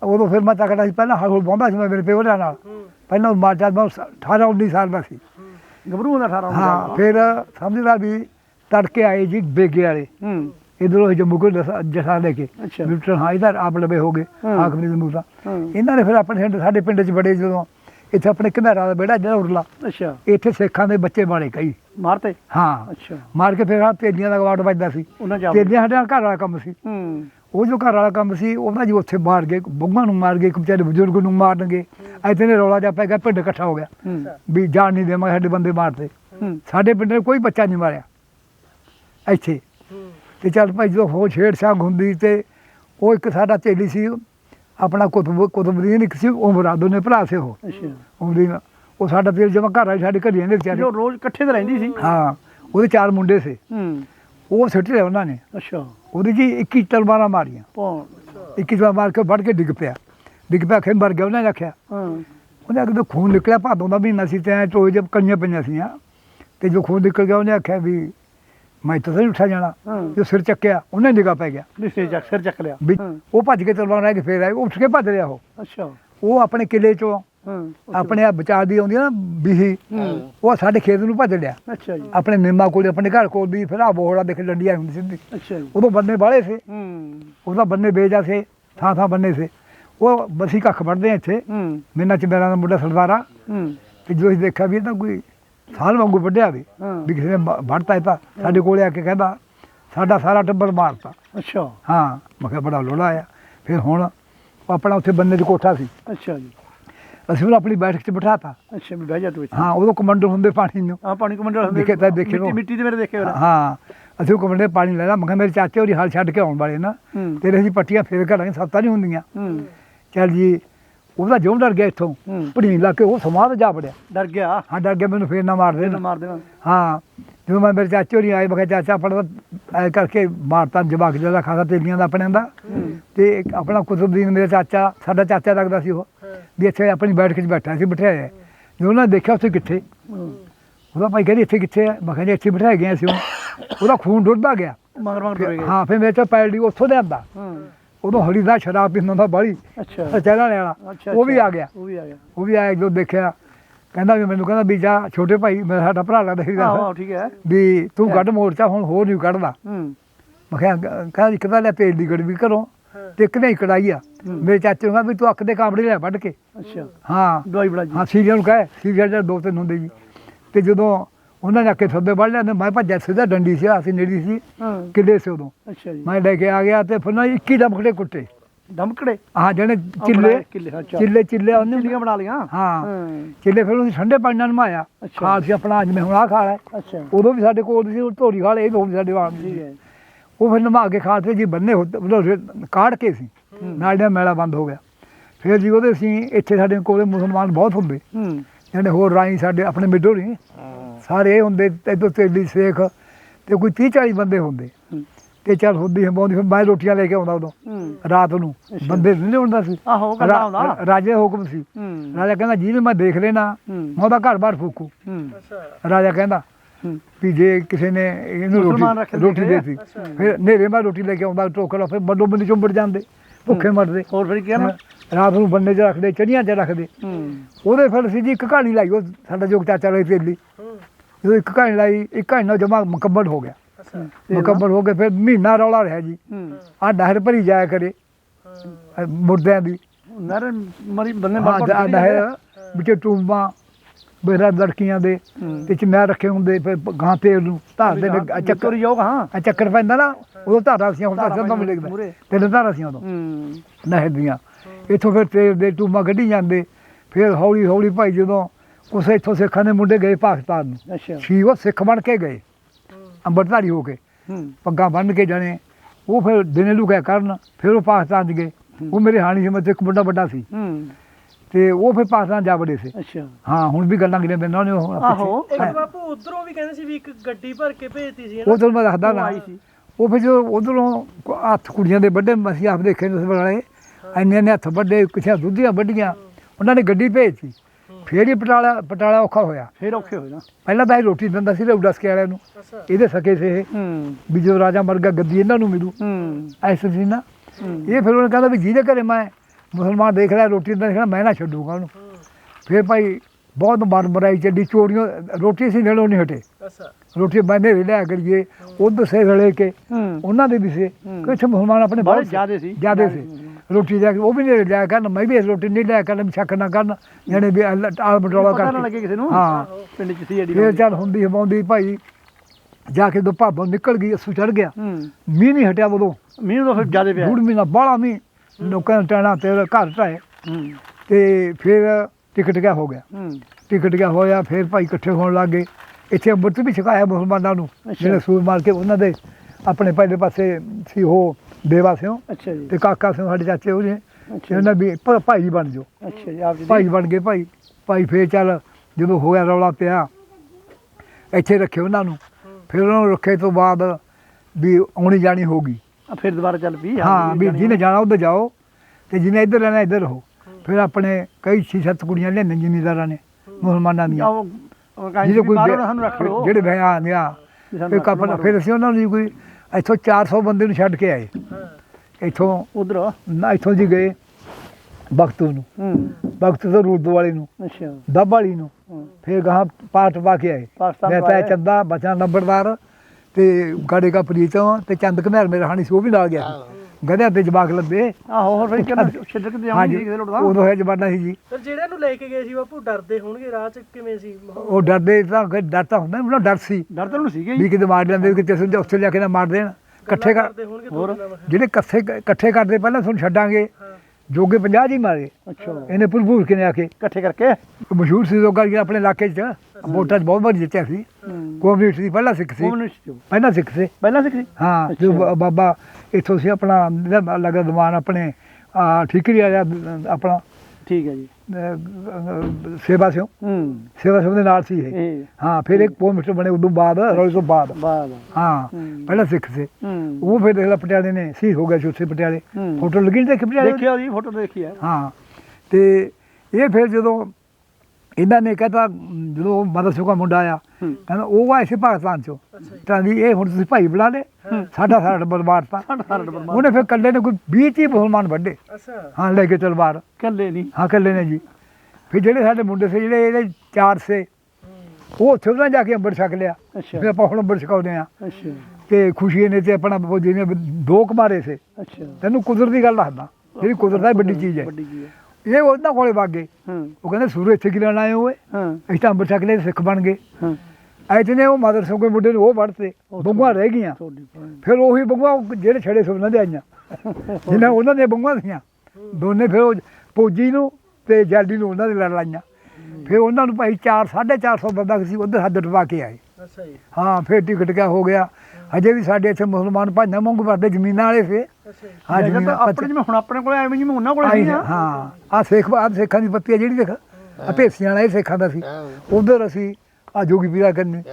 ਉਦੋਂ ਫਿਰ ਮੈਂ ਤਕੜਾ ਸੀ ਪਹਿਲਾਂ ਹਲ ਬੌਂਦਾ ਸੀ ਮੈਂ ਮੇਰੇ ਪਿਓ ਦੇ ਨਾਲ ਪਹਿਲਾਂ ਮਾਰ ਜਦ ਮੈਂ 18 19 ਸਾਲ ਦਾ ਸੀ। ਗੱਭਰੂ ਹੁੰਦਾ 18 ਹਾਂ ਫਿਰ ਸਮਝਦਾ ਵੀ ਤੜਕੇ ਆਏ ਜੀ ਬੇਗੇ ਵਾਲੇ। ਇਧਰੋਂ ਜੰਮੂ ਕੋ ਜਸਾ ਲੈ ਕੇ। ਅੱਛਾ। ਮਿਲਟਰ ਹਾਂ ਇਧਰ ਆਪ ਲਵੇ ਹੋ ਗਏ ਦੀ ਮੂਸਾ ਇਹਨਾਂ ਨੇ ਫਿਰ ਆਪਣੇ ਸਾਡੇ ਪਿੰਡ 'ਚ ਬੜੇ ਜਦੋਂ। ਇੱਥੇ ਆਪਣੇ ਘਮੇਰਾ ਦਾ ਬੇੜਾ ਜਿਹੜਾ ਉਰਲਾ। ਅੱਛਾ। ਇੱਥੇ ਸਿੱਖਾਂ ਦੇ ਬੱਚੇ ਬਾਲੇ ਕਈ। ਮਾਰਤੇ? ਹਾਂ। ਅੱਛਾ। ਮਾਰ ਕੇ ਫਿਰ ਆ ਤੇਲੀਆਂ ਦਾ ਗਵਾੜ ਵੱਜਦਾ ਸੀ। ਉਹਨਾਂ ਜਾ ਤੇਲੀਆਂ ਸਾਡੇ ਨਾਲ ਘਰ ਵਾਲਾ ਕੰਮ ਸੀ। ਹੂੰ। ਉਹ ਜੋ ਘਰ ਵਾਲਾ ਕੰਮ ਸੀ ਉਹਨਾਂ ਜੀ ਉੱਥੇ ਮਾਰ ਗਏ ਬੁੱਗਾਂ ਨੂੰ ਮਾਰ ਗਏ ਇੱਕ ਵਿਚਾਰੇ ਬਜ਼ੁਰਗ ਨੂੰ ਮਾਰਨਗੇ। ਇੱਥੇ ਨੇ ਰੌਲਾ ਜਾ ਪੈ ਗਿਆ ਪਿੰਡ ਇਕੱਠਾ ਹੋ ਗਿਆ। ਵੀ ਜਾਣ ਨਹੀਂ ਦੇਵਾਂਗੇ ਸਾਡੇ ਬੰਦੇ ਮਾਰਦੇ। ਸਾਡੇ ਪਿੰਡ 'ਚ ਕੋਈ ਬੱਚਾ ਨਹੀਂ ਮਾਰਿਆ। ਇੱਥੇ। ਤੇ ਚੱਲ ਭਾਈ ਜਦੋਂ ਹੋ ਛੇੜ ਛਾਂਗ ਹੁੰਦੀ ਤੇ ਉਹ ਇੱਕ ਸਾਡਾ ਤੇਲੀ ਸੀ ਆਪਣਾ ਕੁਤਬ ਕੁਤਬਦੀਨ ਇੱਕ ਸੀ ਉਮਰਾ ਦੋਨੇ ਭਰਾ ਸੀ ਉਹ। ਅੱਛਾ। ਉਮਰੀਨ ਉਹ ਸਾਡਾ ਤੇਲ ਜਮਾ ਘਰ ਆ ਸਾਡੇ ਘਰ ਰਹਿੰਦੇ ਵਿਚਾਰੇ। ਜੋ ਰੋਜ਼ ਇਕੱਠੇ ਤੇ ਰਹਿੰਦੀ ਸੀ। ਹਾਂ ਉਹਦੇ ਚਾਰ ਮੁੰਡੇ ਸੀ। ਹੂੰ। ਉਹ ਸਿੱਟ ਲਿਆ ਉਹਨਾਂ ਨੇ। ਅੱਛਾ। ਉਹਦੇ ਜੀ 21 ਤਲਵਾਰਾਂ ਮਾਰੀਆਂ। ਪੌਣ 21 ਤਲਵਾਰ ਮਾਰ ਕੇ ਵੱਢ ਕੇ ਡਿੱਗ ਪਿਆ। ਡਿੱਗ ਪਿਆ ਖੇਮ ਮਰ ਗਿਆ ਉਹਨੇ ਆਖਿਆ। ਹਾਂ। ਉਹਨੇ ਅਗਦੇ ਖੂਨ ਨਿਕਲਿਆ ਭਾਦੋਂ ਦਾ ਮਹੀਨਾ ਸੀ ਤੇ ਟੋਏ ਜਬ ਕੰਨੀਆਂ ਪਈਆਂ ਸੀਆਂ। ਤੇ ਜੋ ਖੂਨ ਨਿਕਲ ਗਿਆ ਉਹਨੇ ਆਖਿਆ ਵੀ ਮੈਂ ਤਾਂ ਨਹੀਂ ਉੱਠਾ ਜਾਣਾ। ਹਾਂ। ਜੋ ਸਿਰ ਚੱਕਿਆ ਉਹਨੇ ਨਿਗਾਹ ਪੈ ਗਿਆ। ਨਿਸੇ ਚੱਕ ਸਿਰ ਚੱਕ ਲਿਆ। ਵੀ ਹਾਂ। ਉਹ ਭੱਜ ਕੇ ਤਲਵਾਰ ਲੈ ਕੇ ਫੇਰ ਆਏ ਉਹ ਉੱਠ ਕੇ ਭੱਜ ਰਿਹਾ ਉਹ। ਅੱਛਾ। ਉਹ ਆਪਣੇ ਕਿਲੇ ਚੋਂ ਹਾਂ ਆਪਣੇ ਆ ਬਚਾ ਦੀ ਆਉਂਦੀ ਆ ਨਾ ਬੀਹੀ ਹੂੰ। ਉਹ ਸਾਡੇ ਖੇਤ ਨੂੰ ਭੱਜ ਲਿਆ। ਅੱਛਾ ਜੀ। ਆਪਣੇ ਨਿੰਮਾ ਕੋਲੇ ਆਪਣੇ ਘਰ ਕੋਲ ਦੀ ਫਿਰ ਆ ਬੋਹੜਾ ਦੇਖ ਡੰਡੀਆਂ ਹੁੰਦੀ ਸਿੱਧੀ ਅੱਛਾ ਜੀ। ਉਦੋਂ ਬੰਨੇ ਬਾਲੇ ਸੀ। ਹੂੰ। ਉਹਦਾ ਬੰਨੇ ਬੇਜਾ ਸੀ ਥਾਂ ਥਾਂ ਬੰਨੇ ਸੀ। ਉਹ ਬਸੀ ਕੱਖ ਵੜਦੇ ਆ ਇੱਥੇ। ਹੂੰ। ਮੇਨਾ ਚ ਮੇਰਾ ਦਾ ਮੁੰਡਾ ਸਰਦਾਰਾ। ਹੂੰ। ਤੇ ਜਦੋਂ ਅਸੀਂ ਦੇਖਿਆ ਵੀ ਇਹ ਤਾਂ ਕੋਈ ਸਾਲ ਵਾਂਗੂ ਵੱਢਿਆ ਵੀ ਹਾਂ। ਵੀ ਕਿਸੇ ਨੇ ਵੜਤਾ ਇਹ ਤਾਂ ਸਾਡੇ ਕੋਲੇ ਆ ਕੇ ਕਹਿੰਦਾ ਸਾਡਾ ਸਾਰਾ ਟੱਬਰ ਮਾਰਤਾ। ਅੱਛਾ। ਹਾਂ ਮੈਂ ਕਿਹਾ ਬੜਾ ਲੋੜਾ ਆਇਆ ਫਿਰ ਹੁਣ ਆਪਣਾ ਉੱਥੇ ਬੰਨੇ 'ਚ ਕੋਠਾ ਸੀ। ਅੱਛਾ ਜੀ। ਅਸੀਂ ਉਹਨੂੰ ਆਪਣੀ ਬੈਠਕ 'ਚ ਬਿਠਾਤਾ। ਅੱਛਾ ਵੀ ਬਹਿ ਜਾ ਤੂੰ ਇੱਥੇ। ਹਾਂ ਉਦੋਂ ਕਮਾਂਡਰ ਹੁੰਦੇ ਪਾਣੀ ਨੂੰ। ਆ ਪਾਣੀ ਕਮੰਡਲ ਹੁੰਦੇ। ਦੇਖੇ ਤਾਂ ਦੇਖੇ ਮਿੱਟੀ। ਮਿੱਟੀ ਤੇ ਮੇਰੇ ਦੇਖੇ ਹੋਣਾ। ਹਾਂ ਅਸੀਂ ਉਹ ਕਮਾਂਡਰ ਪਾਣੀ ਲੈ ਲਾ ਮੈਂ ਕਿਹਾ ਮੇਰੇ ਚਾਚੇ ਹੋਰੀ ਹਾਲ ਛੱਡ ਕੇ ਆਉਣ ਵਾਲੇ ਨਾ। ਹੂੰ। ਤੇਰੇ ਅਸੀਂ ਪੱਟੀਆਂ ਫੇਰ ਕਰਾਂਗੇ ਸੱਤਾਂ ਨਹੀਂ ਹੁੰਦੀਆਂ। ਹੂੰ। ਚੱਲ ਜੀ ਉਹਦਾ ਜਿਉਂ ਡਰ ਗਿਆ ਇੱਥੋਂ। ਹੂੰ। ਲਾ ਕੇ ਉਹ ਸਮਾਧ ਜਾ ਵੜਿਆ। ਡਰ ਗਿਆ? ਹਾਂ ਡਰ ਗਿਆ ਮੈਨੂੰ ਫੇਰ ਨਾ ਮਾਰ ਤੈਨੂੰ ਦੇਣਾ ਮਾਰ ਦੇਣਾ। ਹਾਂ ਜਦੋਂ ਮੈਂ ਮੇਰੇ ਚਾਚੇ ਹੋਰੀ ਆਏ ਮੈਂ ਕਿਹਾ ਚਾਚਾ ਆਪਣਾ ਐ ਕਰਕੇ ਮਾਰਤਾ ਜਵਾਕ ਜਿਹੜਾ ਖਾਸਾ ਤੇਲੀਆਂ ਦਾ ਆਪਣਿਆਂ ਦਾ। ਹੂੰ। ਤੇ ਇੱਕ ਆਪਣਾ ਕੁਤਬਦੀਨ ਮੇਰਾ ਚਾਚਾ ਸਾਡਾ ਚਾਚਾ ਲੱਗਦਾ ਸੀ ਉਹ। ਹਾਂ। ਵੀ ਇੱਥੇ ਆਪਣੀ ਬੈਠ ਕੇ ਬੈਠਾ ਸੀ ਬਿਠਾਇਆ ਜਦੋਂ ਉਹਨਾਂ ਨੇ ਦੇਖਿਆ ਉੱਥੇ ਕਿੱਥੇ। ਹੂੰ। ਉਹਦਾ ਭਾਈ ਕਹਿੰਦੇ ਇੱਥੇ ਕਿੱਥੇ ਆ? ਮੈਂ ਕਿਹਾ ਜੀ ਇੱਥੇ ਬਿਠਾਏ ਗਏ ਅਸੀਂ ਉਹਦਾ ਖੂਨ ਡੁੱਲਦਾ ਗਿਆ। ਮਗਰ ਮਗਰ ਤੁਰੇ ਗਏ। ਹਾਂ ਫਿਰ ਮੇਰੇ ਤੋਂ ਪੈਲਡੀ ਉੱਥੋਂ ਲਿਆਂਦਾ। ਹੂੰ। ਉਦੋਂ ਹਰੀ ਦਾ ਸ਼ਰਾਬ ਪੀਂਦਾ ਹੁੰਦਾ ਬਾਲੀ ਅੱਛਾ। ਚਹਿਰਾ ਵਾਲਾ। ਅੱਛਾ ਉਹ ਵੀ ਅੱਛਾ। ਆ ਗਿਆ। ਉਹ ਵੀ ਆ ਗਿਆ। ਉਹ ਵੀ ਆਇਆ ਜਦੋਂ ਦੇਖਿਆ। ਕਹਿੰਦਾ ਵੀ ਮੈਨੂੰ ਕਹਿੰਦਾ ਵੀ ਜਾ ਛੋਟੇ ਭਾਈ ਮੇਰਾ ਸਾਡਾ ਭਰਾ ਲੱਗਦਾ ਸੀ ਆਹੋ ਆਹੋ, ਠੀਕ ਹੈ। ਵੀ ਤੂੰ ਕੱਢ ਮੋਰਚਾ ਹੁਣ ਹੋਰ ਨਹੀਂ ਕੱਢਦਾ। ਹੂੰ। ਮੈਂ ਕਿਹਾ ਕਹਿੰਦਾ ਇੱਕ ਤਾਂ ਲੈ ਤੇਲ ਦੀ ਗੜਵੀ ਘਰੋਂ ਤੇ ਇੱਕ ਨਹੀਂ ਕੜਾਈ ਆ। ਹੂੰ। ਮੇਰੇ ਚਾਚੇ ਨੂੰ ਕਹਿੰਦਾ ਵੀ ਤੂੰ ਅੱਖ ਦੇ ਕਾਮੜੇ ਲੈ ਵੱਢ ਕੇ। ਅੱਛਾ। ਹਾਂ। ਦਵਾਈ ਬੜਾ ਜੀ ਹਾਂ ਸੀਰੀਅਲ ਨੂੰ ਕਹੇ। ਸੀਰੀਅਲ ਦੇ ਦੋ ਤਿੰਨ ਹੁੰਦੇ ਜੀ। ਤੇ ਜਦੋਂ ਉਹਨਾਂ ਨੇ ਅੱਕੇ ਥੱਬੇ ਵੱਢ ਲਿਆ ਤੇ ਮੈਂ ਭੱਜਿਆ ਸਿੱਧਾ ਡੰਡੀ ਸੀ ਅਸੀਂ ਨੇੜੀ ਸੀ ਹਾਂ। ਕਿੱਲੇ ਸੀ ਉਦੋਂ ਅੱਛਾ ਜੀ। ਮੈਂ ਲੈ ਕੇ ਆ ਗਿਆ ਤੇ ਫਿਰ ਨਾ 21 ਦਮਕੜੇ ਕੁੱਟੇ। ਦਮਕੜੇ ਹਾਂ ਜਿਹੜੇ ਚਿੱਲੇ ਚਿੱਲੇ ਚਿੱਲੇ ਉਹਨੇ ਚਿੱਲੀਆਂ ਬਣਾ ਲੀਆਂ ਹਾਂ। ਹਾਂ। ਚਿੱਲੇ ਫਿਰ ਉਹਨੂੰ ਠੰਡੇ ਪਾਣੀ ਨਾਲ ਨਮਾਇਆ। ਅੱਛਾ। ਖਾਲ ਸੀ ਆਪਣਾ ਅੱਜ ਮੈਂ ਹੁਣ ਆ ਖਾ ਲਿਆ। ਅੱਛਾ। ਉਦੋਂ ਵੀ ਸਾਡੇ ਕੋਲ ਸੀ ਧੋਰੀ ਖਾਲ ਇਹ ਵੀ ਸਾਡੇ ਵਾਂਗ ਠੀਕ ਸੀ ਹੈ। ਉਹ ਫਿਰ ਨਮਾ ਕੇ ਖਾਲ ਤੇ ਜੀ ਬੰਨੇ ਕਾੜ ਕੇ ਸੀ। ਨਾਲ ਦਾ ਮੇਲਾ ਬੰਦ ਹੋ ਗਿਆ। ਫਿਰ ਜੀ ਉਹਦੇ ਅਸੀਂ ਇੱਥੇ ਸਾਡੇ ਕੋਲੇ ਮੁਸਲਮਾਨ ਬਹੁਤ ਹੁੰਦੇ। ਹੂੰ। ਜਿਹੜੇ ਹੋਰ ਰਾਈ ਸਾਡੇ ਆਪਣੇ ਮਿੱਡੋ ਨਹੀਂ। ਸਾਰੇ ਹੁੰਦੇ ਇਦੋਂ ਤੇਲੀ ਸੇਖ ਤੇ ਕੋਈ 30 40 ਬੰਦੇ ਹੁੰਦੇ। ਤੇ ਚੱਲ ਹੁੰਦੀ ਹੰਬਾਉਂਦੀ ਫਿਰ ਮੈਂ ਰੋਟੀਆਂ ਲੈ ਕੇ ਆਉਂਦਾ ਉਦੋਂ ਰਾਤ ਨੂੰ। ਬੰਦੇ ਨਹੀਂ ਹੁੰਦਾ ਸੀ। ਆਹੋ ਗੱਲਾਂ ਰਾਜੇ ਹੁਕਮ ਸੀ। ਰਾਜਾ ਕਹਿੰਦਾ ਜਿਹਨੂੰ ਮੈਂ ਦੇਖ ਲੈਣਾ। ਮੈਂ ਉਹਦਾ ਘਰ ਬਾਹਰ ਫੂਕੂ। ਰਾਜਾ ਕਹਿੰਦਾ ਵੀ ਜੇ ਕਿਸੇ ਨੇ ਇਹਨੂੰ ਰੋਟੀ ਰੋਟੀ ਦੇਤੀ। ਫਿਰ ਨੇਰੇ ਮੈਂ ਰੋਟੀ ਲੈ ਕੇ ਆਉਂਦਾ ਟੋਕਰਾ ਫਿਰ ਬੰਦੋ ਬੰਦੀ ਚੁੰਬੜ ਜਾਂਦੇ ਭੁੱਖੇ ਮਰਦੇ। ਹੋਰ ਫਿਰ ਕੀ ਕਰਨਾ ਰਾਤ ਨੂੰ ਬੰਨੇ 'ਚ ਰੱਖਦੇ ਚੜੀਆਂ 'ਚ ਰੱਖਦੇ। ਉਹਦੇ ਫਿਰ ਅਸੀਂ ਜੀ ਇੱਕ ਕਹਾਣੀ ਲਾਈ ਉਹ ਸਾਡਾ ਜੋਗ ਚਾਚਾ ਲਈ ਤੇਲੀ ਜਦੋਂ ਇੱਕ ਕਹਾਣੀ ਲਾਈ ਇੱਕ ਨਾਲ ਜਮਾ ਮੁਕੰਮਲ ਹੋ ਗਿਆ। ਤੇ ਮੁਕੰਮਲ ਹੋ ਕੇ ਫਿਰ ਮਹੀਨਾ ਰੌਲਾ ਰਿਹਾ ਜੀ। ਆ ਨਹਿਰ ਭਰੀ ਜਾਇਆ ਕਰੇ। ਮੁਰਦਿਆਂ ਦੀ। ਨਰ ਮਰੀ ਬਾਹਰ ਆ ਨਹਿਰ ਵਿੱਚ ਟੂੰਬਾਂ ਬੇਰਾ ਲੜਕੀਆਂ ਦੇ ਤੇ ਚ ਮੈਂ ਰੱਖੇ ਹੁੰਦੇ ਫਿਰ ਗਾਂ ਤੇਲ ਨੂੰ ਧਾਰ ਦੇ ਚੱਕਰ ਜਾਊਗਾ ਹਾਂ। ਆ ਚੱਕਰ ਪੈਂਦਾ ਨਾ ਉਦੋਂ ਧਾਰਾਂ ਸੀ ਹੁਣ ਤਾਂ ਧਾਰਾਂ ਜਦੋਂ ਮਿਲਦਾ ਮੂਹਰੇ। ਤਿੰਨ ਧਾਰਾਂ ਸੀ ਉਦੋਂ। ਨਹਿਰ ਦੀਆਂ। ਇੱਥੋਂ ਫਿਰ ਤੇਲ ਦੇ ਟੂੰਬਾਂ ਕੱਢੀ ਜਾਂਦੇ। ਫਿਰ ਹੌਲੀ ਹੌਲੀ ਭਾਈ ਜਦੋਂ ਉਸ ਇੱਥੋਂ ਸਿੱਖਾਂ ਦੇ ਮੁੰਡੇ ਗਏ ਪਾਕਿਸਤਾਨ ਨੂੰ ਅੱਛਾ। ਛੀ ਉਹ ਸਿੱਖ ਬਣ ਕੇ ਗਏ। ਹੂੰ। ਅੰਮ੍ਰਿਤਧਾਰੀ ਹੋ ਕੇ। ਹੂੰ। ਪੱਗਾਂ ਬੰਨ੍ਹ ਕੇ ਜਾਣੇ। ਉਹ ਫਿਰ ਦਿਨੇ ਲੁਕਿਆ ਕਰਨ ਫਿਰ ਉਹ ਪਾਕਿਸਤਾਨ 'ਚ ਗਏ। ਉਹ ਮੇਰੇ ਹਾਣੀ ਸੀ ਮਤਲਬ ਇੱਕ ਮੁੰਡਾ ਵੱਡਾ ਸੀ। ਹੂੰ। ਤੇ ਉਹ ਫਿਰ ਪਾਕਿਸਤਾਨ ਜਾ ਵੜੇ ਸੀ। ਅੱਛਾ। ਹਾਂ ਹੁਣ ਵੀ ਗੱਲਾਂ ਕਿਨੇ ਬੰਨਾਂ ਨੇ ਉਹ ਆਹੋ। ਇੱਕ ਬਾਪੂ ਉਧਰੋਂ ਵੀ ਕਹਿੰਦੇ ਸੀ ਵੀ ਇੱਕ ਗੱਡੀ ਭਰ ਕੇ ਭੇਜਤੀ ਸੀ ਉਹ ਹਨਾ ਤੁਹਾਨੂੰ ਮੈਂ ਦੱਸਦਾ ਉਹ ਨਾ। ਆਈ ਸੀ। ਉਹ ਫਿਰ ਜੋ ਉਧਰੋਂ ਹੱਥ ਕੁੜੀਆਂ ਦੇ ਵੱਡੇ ਅਸੀਂ ਆਪ ਦੇਖੇ ਨੇ ਉਸ ਵੇਲੇ। ਇੰਨੇ ਨੇ ਹੱਥ ਵੱਡੇ ਕਿਸੇ ਦੁੱਧੀਆਂ ਵੱਡੀਆਂ। ਉਹਨਾਂ ਨੇ ਗੱਡੀ ਭੇਜਤੀ। ਫੇਰ ਹੀ ਪਟਾਲਾ ਪਟਾਲਾ ਔਖਾ ਹੋਇਆ। ਫੇਰ ਔਖੇ ਹੋਏ ਨਾ। ਪਹਿਲਾਂ ਤਾਂ ਇਹ ਰੋਟੀ ਦਿੰਦਾ ਸੀ ਰੌਡਾ ਸਕੇ ਵਾਲਿਆਂ ਨੂੰ ਇਹਦੇ ਸਕੇ ਸੀ ਇਹ। ਹੂੰ। ਵੀ ਜੋ ਰਾਜਾ ਮਰ ਗਿਆ ਗੱਦੀ ਇਹਨਾਂ ਨੂੰ ਮਿਲੂ। ਹੂੰ। ਐਸੇ ਸੀ ਨਾ। ਇਹ ਫਿਰ ਉਹਨੇ ਕਹਿੰਦਾ ਵੀ ਜਿਹਦੇ ਘਰੇ ਮੈਂ ਮੁਸਲਮਾਨ ਦੇਖ ਲਿਆ ਰੋਟੀ ਦਿੰਦਾ ਦੇਖਣਾ ਮੈਂ ਨਾ ਛੱਡੂਗਾ ਉਹਨੂੰ ਫਿਰ ਭਾਈ ਬਹੁਤ ਮਰ ਮਰਾਈ ਚੱਲੀ ਚੋਰੀਆਂ ਰੋਟੀ ਸੀ ਲੈਣੋਂ ਨਹੀਂ ਹਟੇ। ਅੱਛਾ। ਰੋਟੀ ਬੰਨੇ ਵੀ ਲਿਆ ਕਰੀਏ ਉਧਰ ਸੇ ਰਲੇ ਕੇ। ਉਹਨਾਂ ਦੇ ਵੀ ਸੇ। ਕੁਛ ਮੁਸਲਮਾਨ ਆਪਣੇ ਬਹੁਤ ਜ਼ਿਆਦੇ ਸੀ। ਜਿਆਦੇ ਸੀ। ਰੋਟੀ ਲੈ ਕੇ ਉਹ ਵੀ ਨਹੀਂ ਲਿਆ ਕਰਨ ਮੈਂ ਵੀ ਰੋਟੀ ਨਹੀਂ ਲਿਆ ਕਰਨ ਸ਼ੱਕ ਨਾ ਕਰਨ ਜਿਹੜੇ ਵੀ ਆਲ ਬਟੋਲਾ ਪਤਾ ਨਾ ਕਰਕੇ। ਲੱਗੇ ਕਿਸੇ ਨੂੰ? ਹਾਂ। ਪਿੰਡ ਚ ਸੀ ਜਿਹੜੀ ਫਿਰ ਚੱਲ ਹੁੰਦੀ ਹਵਾਉਂਦੀ ਭਾਈ ਜਾ ਕੇ ਦੋ ਭਾਬੋਂ ਨਿਕਲ ਗਈ ਅਸੂ ਚੜ ਗਿਆ। ਮੀਂਹ ਨਹੀਂ ਹਟਿਆ ਉਦੋਂ। ਮੀਂਹ ਤਾਂ ਫਿਰ ਜ਼ਿਆਦੇ ਪਿਆ। ਡੂੜ ਮਹੀਨਾ ਬਾਹਲਾ ਮੀਂਹ। ਲੋਕਾਂ ਨੇ ਟਹਿਣਾ ਤੇ ਘਰ ਹੂੰ। ਤੇ ਫਿਰ ਟਿਕਟ ਗਿਆ ਹੋ ਗਿਆ? ਟਿਕਟ ਗਿਆ ਹੋਇਆ? ਫਿਰ ਭਾਈ ਇਕੱਠੇ ਹੋਣ ਲੱਗੇ ਇੱਥੇ ਅੰਮ੍ਰਿਤ ਵੀ ਛਕਾਇਆ ਮੁਸਲਮਾਨਾਂ ਨੂੰ। ਜਿਹੜੇ ਸੂਰ ਮਾਰ ਕੇ ਉਹਨਾਂ ਦੇ ਆਪਣੇ ਪਹਿਲੇ ਪਾਸੇ ਸੀ ਉਹ। ਦੇਵਾ ਸਿਓ ਅੱਛਾ ਜੀ। ਤੇ ਕਾਕਾ ਸਿਓ ਸਾਡੇ ਚਾਚੇ ਉਹ ਨੇ ਤੇ ਅੱਛਾ ਉਹਨਾਂ ਵੀ ਭ- ਭਾਈ ਬਣ ਜਾਓ। ਅੱਛਾ ਜੀ ਆਪ ਜੀ ਭਾਈ ਬਣ ਗਏ ਭਾਈ। ਭਾਈ ਫੇਰ ਚੱਲ ਜਦੋਂ ਹੋਇਆ ਰੌਲਾ ਪਿਆ ਇੱਥੇ ਰੱਖੇ ਉਹਨਾਂ ਨੂੰ। ਫਿਰ ਉਹਨਾਂ ਨੂੰ ਰੱਖੇ ਤੋਂ ਬਾਅਦ ਵੀ ਆਉਣੀ ਜਾਣੀ ਹੋ ਗਈ। ਆ ਫਿਰ ਦੁਬਾਰਾ ਚੱਲ ਪਈ ਹਾਂ ਵੀ ਜਿਹਨੇ ਜਾਣਾ ਉੱਧਰ ਜਾਓ ਤੇ ਜਿਹਨੇ ਇੱਧਰ ਰਹਿਣਾ ਇੱਧਰ ਰਹੋ। ਫਿਰ ਆਪਣੇ ਕਈ ਛੇ ਸੱਤ ਕੁੜੀਆਂ ਲੈਣੇ ਜ਼ਿਮੀਂਦਾਰਾਂ ਨੇ ਮੁਸਲਮਾਨਾਂ ਦੀਆਂ। ਜਿਹਦੇ ਕੋਈ ਬਾਹਰੋਂ ਵਿਆਹ- ਸਾਨੂੰ ਰੱਖ ਲਓ। ਜਿਹੜੇ ਵਿਆਹ ਆ ਗਿਆ ਵੀ ਸਾਨੂੰ ਫਿਰ ਰੱਖ ਲਓ। ਫਿਰ ਅਸੀਂ ਉਹਨਾਂ ਨੂੰ ਕੋਈ ਇੱਥੋਂ 400 ਬੰਦੇ ਨੂੰ ਛੱਡ ਕੇ ਆਏ। ਹਾਂ। ਇੱਥੋਂ ਉਧਰ? ਨਾ ਇੱਥੋਂ ਜੀ ਗਏ ਬਖਤੂ ਨੂੰ। ਹੂੰ। ਬਖਤੂ ਤੋਂ ਰੂਦੋ ਵਾਲੀ ਨੂੰ ਅੱਛਾ। ਦੱਬ ਵਾਲੀ ਨੂੰ। ਫਿਰ ਗਾਂ ਪਾਠ ਪਾ ਕੇ ਆਏ। ਮੈਂ ਤੋਂ। ਚੰਦਾ ਬਚਾ ਨੰਬਰਦਾਰ ਤੇ ਗਾੜੇ ਕਾ ਪ੍ਰੀਤਮ ਤੇ ਚੰਦ ਘਮੇਰ ਮੇਰੇ ਹਾਣੀ ਸੀ ਉਹ ਵੀ ਨਾਲ ਗਿਆ ਗਧਿਆਂ ਤੇ ਜਵਾਕ ਲੱਦੇ। ਆਹੋ ਹੋਰ ਫਿਰ ਕਿਹਨਾਂ ਛੱਡ ਕੇ ਜਾਵਾਂਗੇ ਕਿਸੇ ਲੋੜਦਾ ਉਦੋਂ ਹੈ ਜਮਾਨਾ ਸੀ ਜੀ। ਫਿਰ ਜਿਹੜੇ ਨੂੰ ਲੈ ਕੇ ਗਏ ਸੀ ਬਾਪੂ ਡਰਦੇ ਹੋਣਗੇ ਰਾਹ 'ਚ? ਕਿਵੇਂ ਸੀ? ਉਹ ਡਰਦੇ ਤਾਂ ਕਿ ਡਰ ਤਾਂ ਹੁੰਦਾ ਉਹਨਾਂ ਡਰ ਸੀ। ਡਰ ਤਾਂ ਉਹਨੂੰ ਸੀਗਾ ਵੀ ਕਿਤੇ ਮਾਰ ਲੈਂਦੇ ਕਿਤੇ ਸੁਣਦੇ ਉੱਥੇ ਜਾ ਕੇ ਨਾ ਮਾਰ ਦੇਣ। ਇਕੱਠੇ ਕਰ ਹੋਰ? ਜਿਹੜੇ ਇਕੱਠੇ ਇਕੱਠੇ ਕਰਦੇ ਪਹਿਲਾਂ ਤੁਹਾਨੂੰ ਛੱਡਾਂਗੇ। ਜੋਗੇ 50 ਜੀ ਮਾਰੇ। ਅੱਛਾ। ਇਹਨੇ ਭੁਰਭੂਰ ਕੇ ਨੇ ਆ ਕੇ। ਇਕੱਠੇ ਕਰਕੇ? ਮਸ਼ਹੂਰ ਸੀ ਲੋਕਾਂ ਜੀ ਆਪਣੇ ਇਲਾਕੇ 'ਚ। ਵੋਟਾਂ 'ਚ ਬਹੁਤ ਵਾਰ ਜਿੱਤਿਆ ਸੀ। ਹੂੰ ਕੋਮਿਊਨਿਟੀ ਸੀ ਪਹਿਲਾਂ ਸਿੱਖ ਸੀ। ਕਮਿਊਨਿਸਟ। ਪਹਿਲਾਂ ਸਿੱਖ ਸੀ। ਪਹਿਲਾਂ ਸਿੱਖ ਸੀ? ਹਾਂ। ਜੋ ਬਾਬਾ ਇੱਥੋਂ ਸੀ ਆਪਣਾ ਜਿਹੜਾ ਲੱਗਾ ਦਮਾਨ ਆਪਣੇ ਆ ਠੀਕਰੀ ਆ ਆਪਣਾ। ਠੀਕ ਹੈ ਜੀ। ਸੇਵਾ ਸਿੰਘ ਹੂੰ। ਸੇਵਾ ਸਿੰਘ ਦੇ ਨਾਲ ਸੀ ਇਹ। ਹਾਂ ਫਿਰ ਇੱਕ ਪੋਸਟ ਬਣੇ ਉਦੋਂ ਬਾਅਦ ਰੋਜ਼ ਤੋਂ ਬਾਅਦ। ਹਾਂ। ਪਹਿਲਾਂ ਸਿੱਖ ਸੀ। ਉਹ ਫਿਰ ਦੇਖ ਲਾ ਪਟਿਆਲੇ ਨੇ ਸੀ ਹੋ ਗਿਆ ਉੱਥੇ ਪਟਿਆਲੇ। ਫੋਟੋ ਲੱਗੀ ਨਹੀਂ ਦੇਖੀ ਪਟਿਆਲੇ? ਦੇਖਿਆ ਉਹਦੀ ਫੋਟੋ ਦੇਖੀ ਹੈ। ਹਾਂ ਤੇ ਇਹ ਫਿਰ ਜਦੋਂ ਇਹਨਾਂ ਨੇ ਕਹਤਾ ਜਦੋਂ ਮਦਰ ਸਿੰਘ ਦਾ ਮੁੰਡਾ ਹੂੰ। ਕਹਿੰਦਾ ਉਹ ਆਏ ਸੀ ਪਾਕਿਸਤਾਨ ਚੋਂ। ਤਾਂ ਵੀ ਇਹ ਹੁਣ ਤੁਸੀਂ ਭਾਈ ਬੁਲਾ ਲੇ ਸਾਡਾ ਸਾਡਾ ਬਰਬਾਦ ਤਾਂ ਉਹਨੇ ਫਿਰ ਕੱਲੇ ਨੇ ਕੋਈ 20 ਤੀਹ ਮੁਸਲਮਾਨ ਵੱਡੇ। ਅੱਛਾ। ਹਾਂ ਲੈ ਕੇ ਤਲਵਾਰ ਕੱਲੇ ਨਹੀਂ। ਹਾਂ ਕੱਲੇ ਨੇ ਜੀ। ਫਿਰ ਜਿਹੜੇ ਸਾਡੇ ਮੁੰਡੇ ਸੀ ਜਿਹੜੇ ਇਹਦੇ ਚਾਰ ਸੇ ਉਹ ਉੱਥੇ ਉਹਨਾਂ ਜਾ ਕੇ ਅੰਬਰ ਛਕ ਲਿਆ। ਫਿਰ ਆਪਾਂ ਹੁਣ ਅੰਬਰ ਛਕਾਉਂਦੇ ਆ ਅੱਛਾ। ਤੇ ਖੁਸ਼ੀ ਨੇ ਤੇ ਆਪਣਾ ਜਿਹਨੇ ਦੋ ਕੁਮਾਰੇ ਸੇ। ਅੱਛਾ। ਤੈਨੂੰ ਕੁਦਰਤ ਦੀ ਗੱਲ ਦੱਸਦਾ। ਜਿਹੜੀ ਕੁਦਰਤ ਹੈ ਵੱਡੀ ਚੀਜ਼ ਹੈ। ਵੱਡੀ ਜੀ ਹੈ। ਇਹ ਉਹਨਾਂ ਕੋਲੇ ਵਾਗੇ ਹਾਂ। ਉਹ ਕਹਿੰਦੇ ਸੂਰਜ ਇੱਥੇ ਕੀ ਲੈਣ ਆਏ ਹੋਏ? ਹਾਂ। ਅਸੀਂ ਤਾਂ ਛਕ ਲਏ ਸਿੱਖ ਬਣ ਗਏ। ਹਾਂ। ਐਤੇ ਨੇ ਉਹ ਮਦਰ ਸਿੰਘ ਦੇ ਮੁੰਡੇ ਨੂੰ ਉਹ ਵੜਤੇ ਬੰਗਵਾ ਰਹਿ ਗਈਆਂ। ਫਿਰ ਉਹੀ ਬੰਗਵਾ ਜਿਹੜੇ ਛੜੇ ਸੁਣਨ ਦੇ ਆਈਆਂ। ਜਿਹਨਾਂ ਉਹਨਾਂ ਦੇ ਬੰਗਵਾ ਸੀਆਂ ਦੋਨੇ ਫਿਰ ਉਹ ਪੋਜੀ ਨੂੰ ਤੇ ਜੈਡੀ ਨੂੰ ਉਹਨਾਂ ਦੇ ਲੜ ਲਾਈਆਂ। ਫਿਰ ਉਹਨਾਂ ਨੂੰ ਭਾਈ 4 450 ਬੰਦਾ ਸੀ ਉਧਰ ਹੱਦ ਟਪਾ ਕੇ ਆਏ। ਅੱਛਾ ਜੀ। ਹਾਂ ਫਿਰ ਟਿਕਟ ਕਿਆ ਹੋ ਗਿਆ। ਹਜੇ ਵੀ ਸਾਡੇ ਇੱਥੇ ਮੁਸਲਮਾਨ ਭਾਈਆਂ ਵਾਂਗੂ ਵਰਦੇ ਜ਼ਮੀਨਾਂ ਵਾਲੇ ਸੀ। ਜੀ ਹਾਂ ਜਾਂ ਤਾਂ ਜ਼ਮੀਨਾਂ ਆਪਣੇ ਜਿਵੇਂ ਹੁਣ ਆਪਣੇ ਕੋਲ ਐਵੇਂ ਜਿਵੇਂ ਉਹਨਾਂ ਕੋਲ ਆਈ ਸੀ ਹੈ, ਆ ਸਿੱਖ ਆ ਸਿੱਖਾਂ ਦੀ ਪੱਤੀ ਆ ਜਿਹੜੀ ਦੇਖ ਆ ਭੇਸੀਆਂ ਵਾਲਾ ਇਹ ਸਿੱਖਾਂ ਦਾ ਸੀ। ਉਧਰ ਅਸੀਂ ਆ ਜੋਗੀ ਪੀਰਾ ਕਰਨੇ।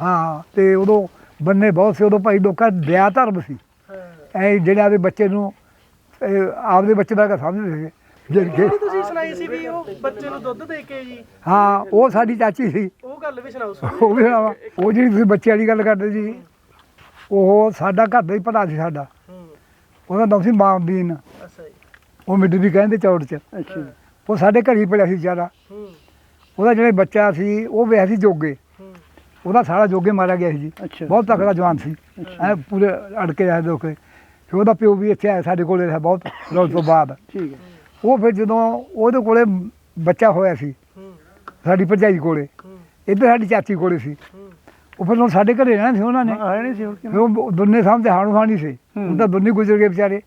ਹਾਂ ਤੇ ਉਦੋਂ ਬੰਨੇ ਬਹੁਤ ਸੀ ਉਦੋਂ ਭਾਈ ਲੋਕਾਂ ਦਾ ਦਇਆ ਧਰਮ ਸੀ। ਐ ਜਿਹੜੇ ਆਪਦੇ ਬੱਚੇ ਨੂੰ ਆਪਦੇ ਬੱਚੇ ਦਾ ਸਮਝਦੇ ਸੀ। ਜਿਹੜੇ ਤੁਸੀਂ ਸੁਣਾਈ ਸੀ ਵੀ ਉਹ ਬੱਚੇ ਨੂੰ ਦੁੱਧ ਦੇ ਕੇ ਜੀ। ਹਾਂ ਉਹ ਸਾਡੀ ਚਾਚੀ ਸੀ। ਉਹ ਗੱਲ ਵੀ ਸੁਣਾਓ ਸੁਣੋ। ਉਹ ਵੀ ਸੁਣਾਵਾਂ। ਉਹ ਜਿਹੜੀ ਤੁਸੀਂ ਬੱਚੇ ਵਾਲੀ ਗੱਲ ਕਰਦੇ ਜੀ ਉਹ ਸਾਡਾ ਘਰ ਦਾ ਹੀ ਭਰਾ ਸੀ ਸਾਡਾ। ਹੂੰ ਉਹਦਾ ਨਾਮ ਸੀ ਮਾਮਦੀਨ ਅੱਛਾ ਜੀ। ਉਹ ਮਿੱਟੀ ਦੀ ਕਹਿੰਦੇ ਚੌੜ ਚ। ਅੱਛਾ ਉਹ ਸਾਡੇ ਘਰ ਹੀ ਪੜਿਆ ਸੀ ਵਿਚਾਰਾ ਹੂੰ। ਉਹਦਾ ਜਿਹੜੇ ਬੱਚਾ ਸੀ ਉਹ ਵਿਆਹ ਸੀ ਜੋਗੇ। ਹੂੰ। ਉਹਦਾ ਸਾਰਾ ਜੋਗੇ ਮਾਰਿਆ ਗਿਆ ਸੀ ਜੀ। ਅੱਛਾ। ਬਹੁਤ ਤਕੜਾ ਜਵਾਨ ਸੀ। ਐ ਪੂਰੇ ਅੜਕੇ ਰਹੇ ਦੋਕੇ ਫਿਰ ਉਹਦਾ ਪਿਓ ਵੀ ਇੱਥੇ ਆਇਆ ਸਾਡੇ ਕੋਲੇ ਰਿਹਾ ਬਹੁਤ ਰੋਜ਼ ਤੋਂ ਬਾਅਦ। ਠੀਕ ਹੈ। ਉਹ ਫਿਰ ਜਦੋਂ ਉਹਦੇ ਕੋਲੇ ਬੱਚਾ ਹੋਇਆ ਸੀ ਹੂੰ। ਸਾਡੀ ਭਰਜਾਈ ਕੋਲੇ। ਹੂੰ। ਇੱਧਰ ਸਾਡੀ ਚਾਚੀ ਕੋਲੇ ਸੀ। ਹੂੰ। ਉਹ ਫਿਰ ਹੁਣ ਸਾਡੇ ਘਰੇ ਰਹਿਣਾ ਸੀ ਉਹਨਾਂ ਨੇ। ਆਏ ਨਹੀਂ ਸੀ ਹੋਰ ਫਿਰ ਕਿਵੇਂ ਉਹ ਦੋਨੇ ਸਾਹਮਣੇ ਹਾਣੂ ਹਾਣੀ ਸੀ। ਹੂੰ। ਉਹ ਤਾਂ ਦੋਨੇ ਗੁਜ਼ਰ ਗਏ ਵਿਚਾਰੇ।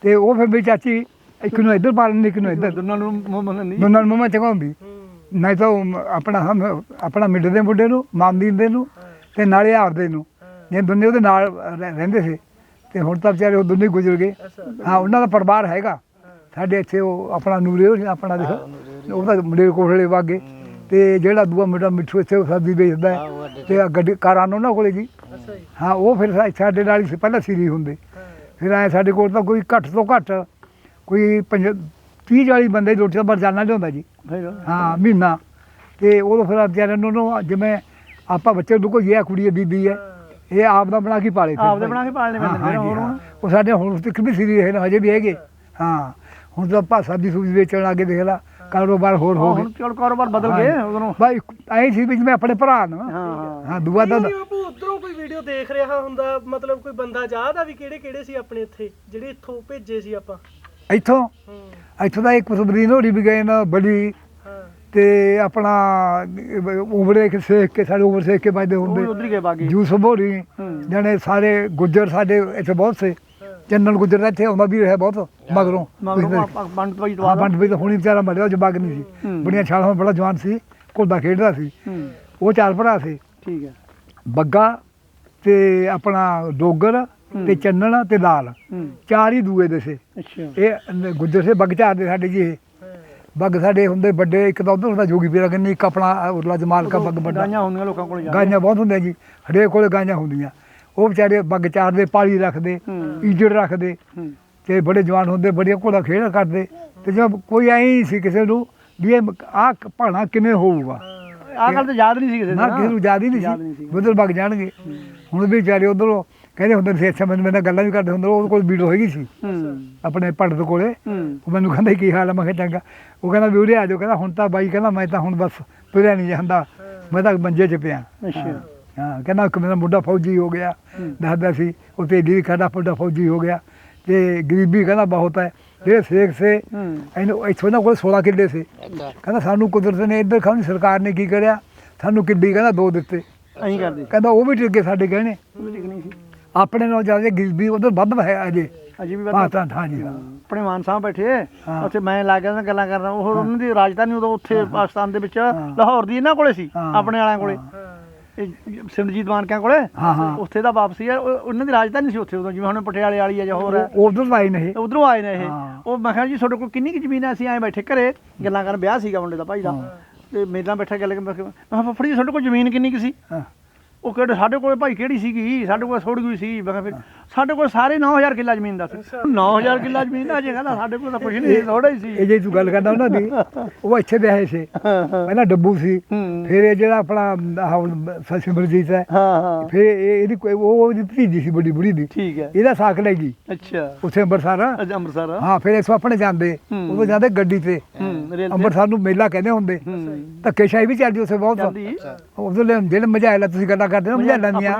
ਤੇ ਉਹ ਫਿਰ ਮੇਰੀ ਚਾਚੀ ਇੱਕ ਨੂੰ ਇੱਧਰ ਪਾ ਲੈਂਦੀ ਇੱਕ ਨੂੰ ਇੱਧਰ। ਦੋਨਾਂ ਨੂੰ ਮੂੰਹ ਮੰਨਣ ਨਹੀਂ ਦੋਨਾਂ ਨੂੰ ਮਮਾ ਚਗਾਉਂਦੀ। ਹੂੰ ਨਹੀਂ ਤਾਂ ਉਹ ਆਪਣਾ ਹਮ ਆਪਣਾ ਮਿੱਡੇ ਦੇ ਮੁੰਡੇ ਨੂੰ ਮਾਮਦੀਨ ਦੇ ਨੂੰ ਤੇ ਨਾਲੇ ਆਪਦੇ ਨੂੰ। ਜੇ ਦੋਨੇ ਉਹਦੇ ਨਾਲ ਰਹਿ- ਰਹਿੰਦੇ ਸੀ। ਤੇ ਹੁਣ ਤਾਂ ਵਿਚਾਰੇ ਉਹ ਦੋਨੇ ਗੁਜ਼ਰ ਗਏ। ਹਾਂ ਉਹਨਾਂ ਦਾ ਪਰਿਵਾਰ ਹੈਗਾ। ਸਾਡੇ ਇੱਥੇ ਉਹ ਆਪਣਾ ਨੂਰੇ ਉਹ ਆਪਣਾ ਦੇਖੋ। ਉਹਦਾ ਮੁੰਡੇ ਕੋਲੇ ਵਾਗੇ। ਤੇ ਜਿਹੜਾ ਦੂਆ ਮੁੰਡਾ ਮਿੱਠੂ ਇੱਥੇ ਉਹ ਸਬਜ਼ੀ ਵੇਚਦਾ ਹੈ ਤੇ ਆਹ ਗੱਡੀ ਕਾਰਾਂ ਨੂੰ ਉਹਨਾਂ ਕੋਲੇ ਜੀ। ਅੱਛਾ ਜੀ। ਹਾਂ ਉਹ ਫਿਰ ਸਾ- ਸਾਡੇ ਨਾਲ ਹੀ ਸੀ, ਪਹਿਲਾਂ ਸੀਰੀ ਹੁੰਦੇ। ਫਿਰ ਆਏ ਸਾਡੇ ਕੋਲ ਤਾਂ ਕੋਈ ਘੱਟ ਤੋਂ ਘੱਟ ਕੋਈ 30 40 ਬੰਦੇ ਦੀ ਰੋਟੀ ਦਾ ਬਰਜਾਨਾ ਲਿਆਉਂਦਾ ਜੀ। ਫਿਰ? ਹਾਂ ਮਹੀਨਾ। ਤੇ ਉਦੋਂ ਫਿਰ ਵਿਚਾਰੇ ਨੂੰ ਉਹਨੂੰ ਜਿਵੇਂ ਆਪਾਂ ਬੱਚੇ ਨੂੰ ਕੋਈ ਇਹ ਕੁੜੀ ਹੈ ਬੀਬੀ ਹੈ ਇਹ ਆਪ ਦਾ ਬਣਾ ਕੇ ਪਾਲੇ ਫਿਰ ਆਪਦੇ। ਬਣਾ ਕੇ ਪਾਲਣੇ ਹਾਂ, ਪੈਂਦੇ ਨੇ ਹਾਂ। ਉਹ ਸਾਡੇ ਹੁਣ ਤੱਕ ਵੀ ਸੀਰੀ ਹੈ ਹਜੇ ਵੀ ਹੈਗੇ। ਹਾਂ। ਹੁਣ ਤਾਂ ਆਪਾਂ ਸਬਜ਼ੀ ਸੁਬਜ਼ੀ ਵੇਚਣ ਲੱਗੇ ਦੇਖ ਲਾ। ਕਾਰੋਬਾਰ ਹੋਰ ਹੋ ਹੁਣ ਗਏ। ਚਲ ਕਾਰੋਬਾਰ ਬਦਲ ਗਏ ਉਦੋਂ ਭਾਈ ਐਂ ਸੀ ਵੀ ਜਿਵੇਂ ਆਪਣੇ ਭਰਾ ਨੂੰ ਹਾਂ। ਹਾਂ ਦੁਆ ਦਾ ਨਹੀਂ ਬਾਪੂ ਉਧਰੋਂ ਕੋਈ ਵੀਡੀਓ ਦੇਖ ਰਿਹਾ ਹੁੰਦਾ ਮਤਲਬ ਕੋਈ ਬੰਦਾ ਯਾਦ ਆ ਵੀ ਕਿਹੜੇ ਕਿਹੜੇ ਸੀ ਆਪਣੇ ਇੱਥੇ ਜਿਹੜੇ ਇੱਥੋਂ ਭੇਜੇ ਸੀ ਆਪਾਂ? ਇੱਥੋਂ? ਇੱਥੋਂ ਦਾ ਇੱਕ ਸਬਰੀਨ ਹੋਰੀ ਵੀ ਗਏ ਨਾ ਬੜੀ। ਤੇ ਆਪਣਾ ਉਮਰੇ ਕੇ ਸੇਖ ਕੇ ਸਾਡੇ ਉਮਰ ਸੇਖ ਕੇ ਉਹ ਹੁੰਦੇ। ਜੂਸ ਭੋਰੀ ਹੂੰ। ਜਾਣੇ ਸਾਰੇ ਗੁੱਜਰ ਸਾਡੇ ਇੱਥੇ ਬਹੁਤ ਸੇ। ਹਾਂ ਚੰਨਨ ਗੁੱਜਰ ਇੱਥੇ ਆਉਂਦਾ ਵੀ ਰਿਹਾ ਬਹੁਤ ਮਗਰੋਂ। ਮਗਰੋਂ ਬੰਦ ਤੋਂ ਹੀ ਦਵਾ ਬੰਦ ਵੀ ਤਾਂ ਹੁਣੀ ਵਿਚਾਰਾ ਮਰਿਆ ਜਵਾਗ ਨਹੀਂ ਸੀ। ਬੜੀਆਂ ਛਾਲਾਂ ਬੜਾ ਜਵਾਨ ਸੀ ਘੁਲਦਾ ਖੇਡਦਾ ਸੀ। ਉਹ ਚਾਰ ਭਰਾ ਸੀ। ਠੀਕ ਹੈ। ਬੱਗਾ ਤੇ ਆਪਣਾ ਡੋਗਰ ਤੇ ਚੰਨਣ ਤੇ ਲਾਲ। ਚਾਰ ਹੀ ਦੂਏ ਦੇ ਸੀ। ਅੱਛਾ। ਇਹ ਗੁੱਜਰ ਸੇ ਬੱਗ ਚਾਰ ਦੇ ਸਾਡੇ ਜੀ ਇਹ। ਬੱਗ ਸਾਡੇ ਹੁੰਦੇ ਵੱਡੇ ਇੱਕ ਤਾਂ ਉਧਰ ਹੁੰਦਾ ਜੋਗੀ ਪੀਰਾ ਕੰਨੀ ਇੱਕ ਆਪਣਾ ਉਰਲਾ ਜਮਾਲ ਕਾ ਬੱਗ ਵੱਡਾ। ਗਾਈਆਂ ਹੁੰਦੀਆਂ ਲੋਕਾਂ ਕੋਲ ਗਾਈਆਂ ਬਹੁਤ ਹੁੰਦੀਆਂ ਜੀ ਹਰੇਕ ਕੋਲੇ ਗਾਈਆਂ ਹੁੰਦੀਆਂ। ਉਹ ਵਿਚਾਰੇ ਬੱਗ ਚਾਰ ਦੇ ਪਾਲੀ ਰੱਖਦੇ ਈਜੜ ਰੱਖਦੇ। ਤੇ ਬੜੇ ਜਵਾਨ ਹੁੰਦੇ ਬੜੀਆਂ ਘੋੜਾ ਖੇਡ ਕਰਦੇ। ਤੇ ਜਦ ਕੋਈ ਐ ਨਹੀਂ ਸੀ ਕਿਸੇ ਨੂੰ ਵੀ ਇਹ ਆ ਭਾਣਾ ਕਿਵੇਂ ਹੋਊਗਾ? ਆਹ ਗੱਲ ਤਾਂ ਯਾਦ ਨਹੀਂ ਸੀ ਕਿਸੇ ਨਾ ਨੂੰ ਕਿਸੇ ਨੂੰ ਯਾਦ ਹੀ ਨਹੀਂ ਸੀ। ਉਧਰ ਵਗ ਜਾਣਗੇ। ਹੁਣ ਵੀ ਵਿਚਾਰੇ ਉਧਰੋਂ ਕਹਿੰਦੇ ਹੁੰਦੇ ਸੀ ਅੱਛਾ ਮੈਨੂੰ ਗੱਲਾਂ ਵੀ ਕਰਦੇ ਹੁੰਦੇ ਉਹਦੇ ਕੋਲ ਵੀਡੀਓ ਹੈਗੀ ਸੀ। ਆਪਣੇ ਪੰਡਤ ਕੋਲੇ। ਉਹ ਮੈਨੂੰ ਕਹਿੰਦਾ ਕੀ ਹਾਲ ਹੈ ਮੈਂ ਕਿਹਾ ਚੰਗਾ। ਉਹ ਕਹਿੰਦਾ ਵੀ ਉਰੇ ਆ ਜਾਓ। ਕਹਿੰਦਾ ਹੁਣ ਤਾਂ ਬਾਈ ਕਹਿੰਦਾ ਮੈਂ ਤਾਂ ਹੁਣ ਬਸ ਤੁਰਿਆ ਨਹੀਂ ਜਾਂਦਾ। ਮੈਂ ਤਾਂ ਮੰਜੇ 'ਚ ਪਿਆ। ਅੱਛਾ। ਹਾਂ ਕਹਿੰਦਾ ਇੱਕ ਮੇਰਾ ਮੁੰਡਾ ਫੌਜੀ ਹੋ ਗਿਆ। ਦੱਸਦਾ ਸੀ ਉਹ ਤੇਲੀ ਵੀ ਕਹਿੰਦਾ ਮੁੰਡਾ ਫੌਜੀ ਹੋ ਗਿਆ। ਤੇ ਗਰੀਬੀ ਕਹਿੰਦਾ ਬਹੁਤ ਹੈ। ਜਿਹੜੇ ਸੇਖ ਸੇ ਇਹਨੂੰ ਇੱਥੋਂ ਨਾ ਕੋਲ 16 ਕਿੱਲੇ ਸੀ। ਕਹਿੰਦਾ ਸਾਨੂੰ ਕੁਦਰਤ ਨੇ ਇੱਧਰ ਖਾਣੀ ਸਰਕਾਰ ਨੇ ਕੀ ਕਰਿਆ? ਸਾਨੂੰ ਕਿੱਡੀ ਕਹਿੰਦਾ ਦੋ ਦਿੱਤੇ। ਐਂ ਕਰਦੇ। ਕਹਿੰਦਾ ਉਹ ਵੀ ਟਿੱਕੇ ਸਾਡੇ ਗਹਿਣੇ। ਆਪਣੇ ਨਾਲ ਜ਼ਿਆਦਾ ਗਰੀਬੀ ਉਧਰ ਵੱਧ ਹੈ ਅਜੇ। ਅਜੇ ਵੀ ਹਾਂ ਬਾਤ ਹਾਂ ਜੀ ਆਪਣੇ ਮਾਨ ਸਾਹਿਬ ਬੈਠੇ। ਉੱਥੇ ਮੈਂ ਲੱਗ ਗਿਆ ਗੱਲਾਂ ਕਰਨਾ ਉਹ ਉਹਨਾਂ ਦੀ ਰਾਜਧਾਨੀ ਉਦੋਂ ਉੱਥੇ ਪਾਕਿਸਤਾਨ ਦੇ ਵਿੱਚ ਲਾਹੌਰ ਦੀ ਇਹਨਾਂ ਕੋਲੇ ਸੀ। ਆਪਣੇ ਵਾਲਿਆਂ ਕੋਲੇ। ਸਿਮਰਜੀਤ ਮਾਨਕਿਆਂ ਕੋਲੇ? ਹਾਂ ਹਾਂ। ਉੱਥੇ ਦਾ ਵਾਪਸੀ ਉਹ- ਉਹਨਾਂ ਦੀ ਰਾਜਧਾਨੀ ਸੀ ਉੱਥੇ ਉਦੋਂ ਜਿਵੇਂ ਹੁਣ ਪਟਿਆਲੇ ਵਾਲੀ ਹੈ ਜਾਂ ਹੋਰ ਹੈ ਉਧਰ ਆਏ ਨੇ ਇਹ। ਉਧਰੋਂ ਆਏ ਨੇ ਇਹ। ਹਾਂ। ਉਹ ਮੈਂ ਕਿਹਾ ਜੀ ਤੁਹਾਡੇ ਕੋਲ ਕਿੰਨੀ ਕੁ ਜ਼ਮੀਨ ਹੈ ਅਸੀਂ ਐਂ ਬੈਠੇ ਘਰੇ ਗੱਲਾਂ ਕਰਨ ਵਿਆਹ ਸੀਗਾ ਮੁੰਡੇ ਦਾ ਭਾਈ ਦਾ। ਤੇ ਮੇਰੇ ਨਾਲ ਬੈਠਾ ਗੱਲ ਕਰ ਮੈਂ ਕਿਹਾ ਮੈਂ ਕਿਹਾ, ਫੁੱਫੜੀ ਜੀ ਤੁਹਾਡੇ ਕੋਲ ਜ਼ਮੀਨ ਕਿੰਨੀ ਕੁ ਸੀ? ਹਾਂ। ਉਹ ਕਹਿੰਦੇ ਸਾਡੇ ਕੋਲ ਭਾਈ ਕਿਹੜੀ ਸੀਗੀ? ਸਾਡੇ ਕੋਲ ਥੋੜੀ ਗਈ ਸੀ। ਮੈਂ ਕਿਹਾ ਫਿਰ ਸਾਡੇ ਕੋਲ ਸਾਰੇ 9000 ਕਿੱਲਾ ਜ਼ਮੀਨ ਦਾ ਸੀ 9000 ਕਿੱਲਾ ਜ਼ਮੀਨ ਆ ਜੇ ਕਹਿੰਦਾ ਸਾਡੇ ਕੋਲ ਤਾਂ ਕੁਝ ਨਹੀਂ ਥੋੜਾ ਹੀ ਸੀ। ਇਹ ਜੇ ਤੂੰ ਗੱਲ ਕਰਦਾ ਉਹਨਾਂ ਦੀ ਉਹ ਇੱਥੇ ਵਿਆਹੇ ਸੀ। ਪਹਿਲਾਂ ਡੱਬੂ ਸੀ। ਫਿਰ ਇਹ ਜਿਹੜਾ ਆਪਣਾ ਆਹ ਹੁਣ ਸਿਮਰਜੀਤ ਹੈ। ਹਾਂ ਹਾਂ। ਫਿਰ ਇਹ ਇਹਦੀ ਕੋਈ ਉਹ ਉਹਦੀ ਭਤੀਜੀ ਸੀ ਬੜੀ ਬੁੜੀ ਦੀ। ਠੀਕ ਹੈ। ਇਹਦਾ ਸਾਕ ਲੈ ਗਈ। ਅੱਛਾ। ਉੱਥੇ ਅੰਮ੍ਰਿਤਸਰ। ਅੱਜ ਅੰਮ੍ਰਿਤਸਰ। ਹਾਂ ਫਿਰ ਇਸੋ ਆਪਣੇ ਜਾਂਦੇ। ਹੂੰ। ਉਦੋਂ ਜਾਂਦੇ ਗੱਡੀ ਤੇ। ਅੰਮ੍ਰਿਤਸਰ ਨੂੰ ਮੇਲਾ ਕਹਿੰਦੇ ਹੁੰਦੇ। ਹੂੰ। ਧੱਕੇਸ਼ਾਹੀ ਵੀ ਚੱਲਦੀ ਉੱਥੇ ਬਹੁਤ। ਉਦੋਂ ਲੈ ਜਿਹੜੇ ਮਜਾਇਲਾ ਤੁਸੀਂ ਗੱਲਾਂ ਕਰਦੇ ਹੋ ਮਜਾਇਲਾਂ ਦੀਆਂ।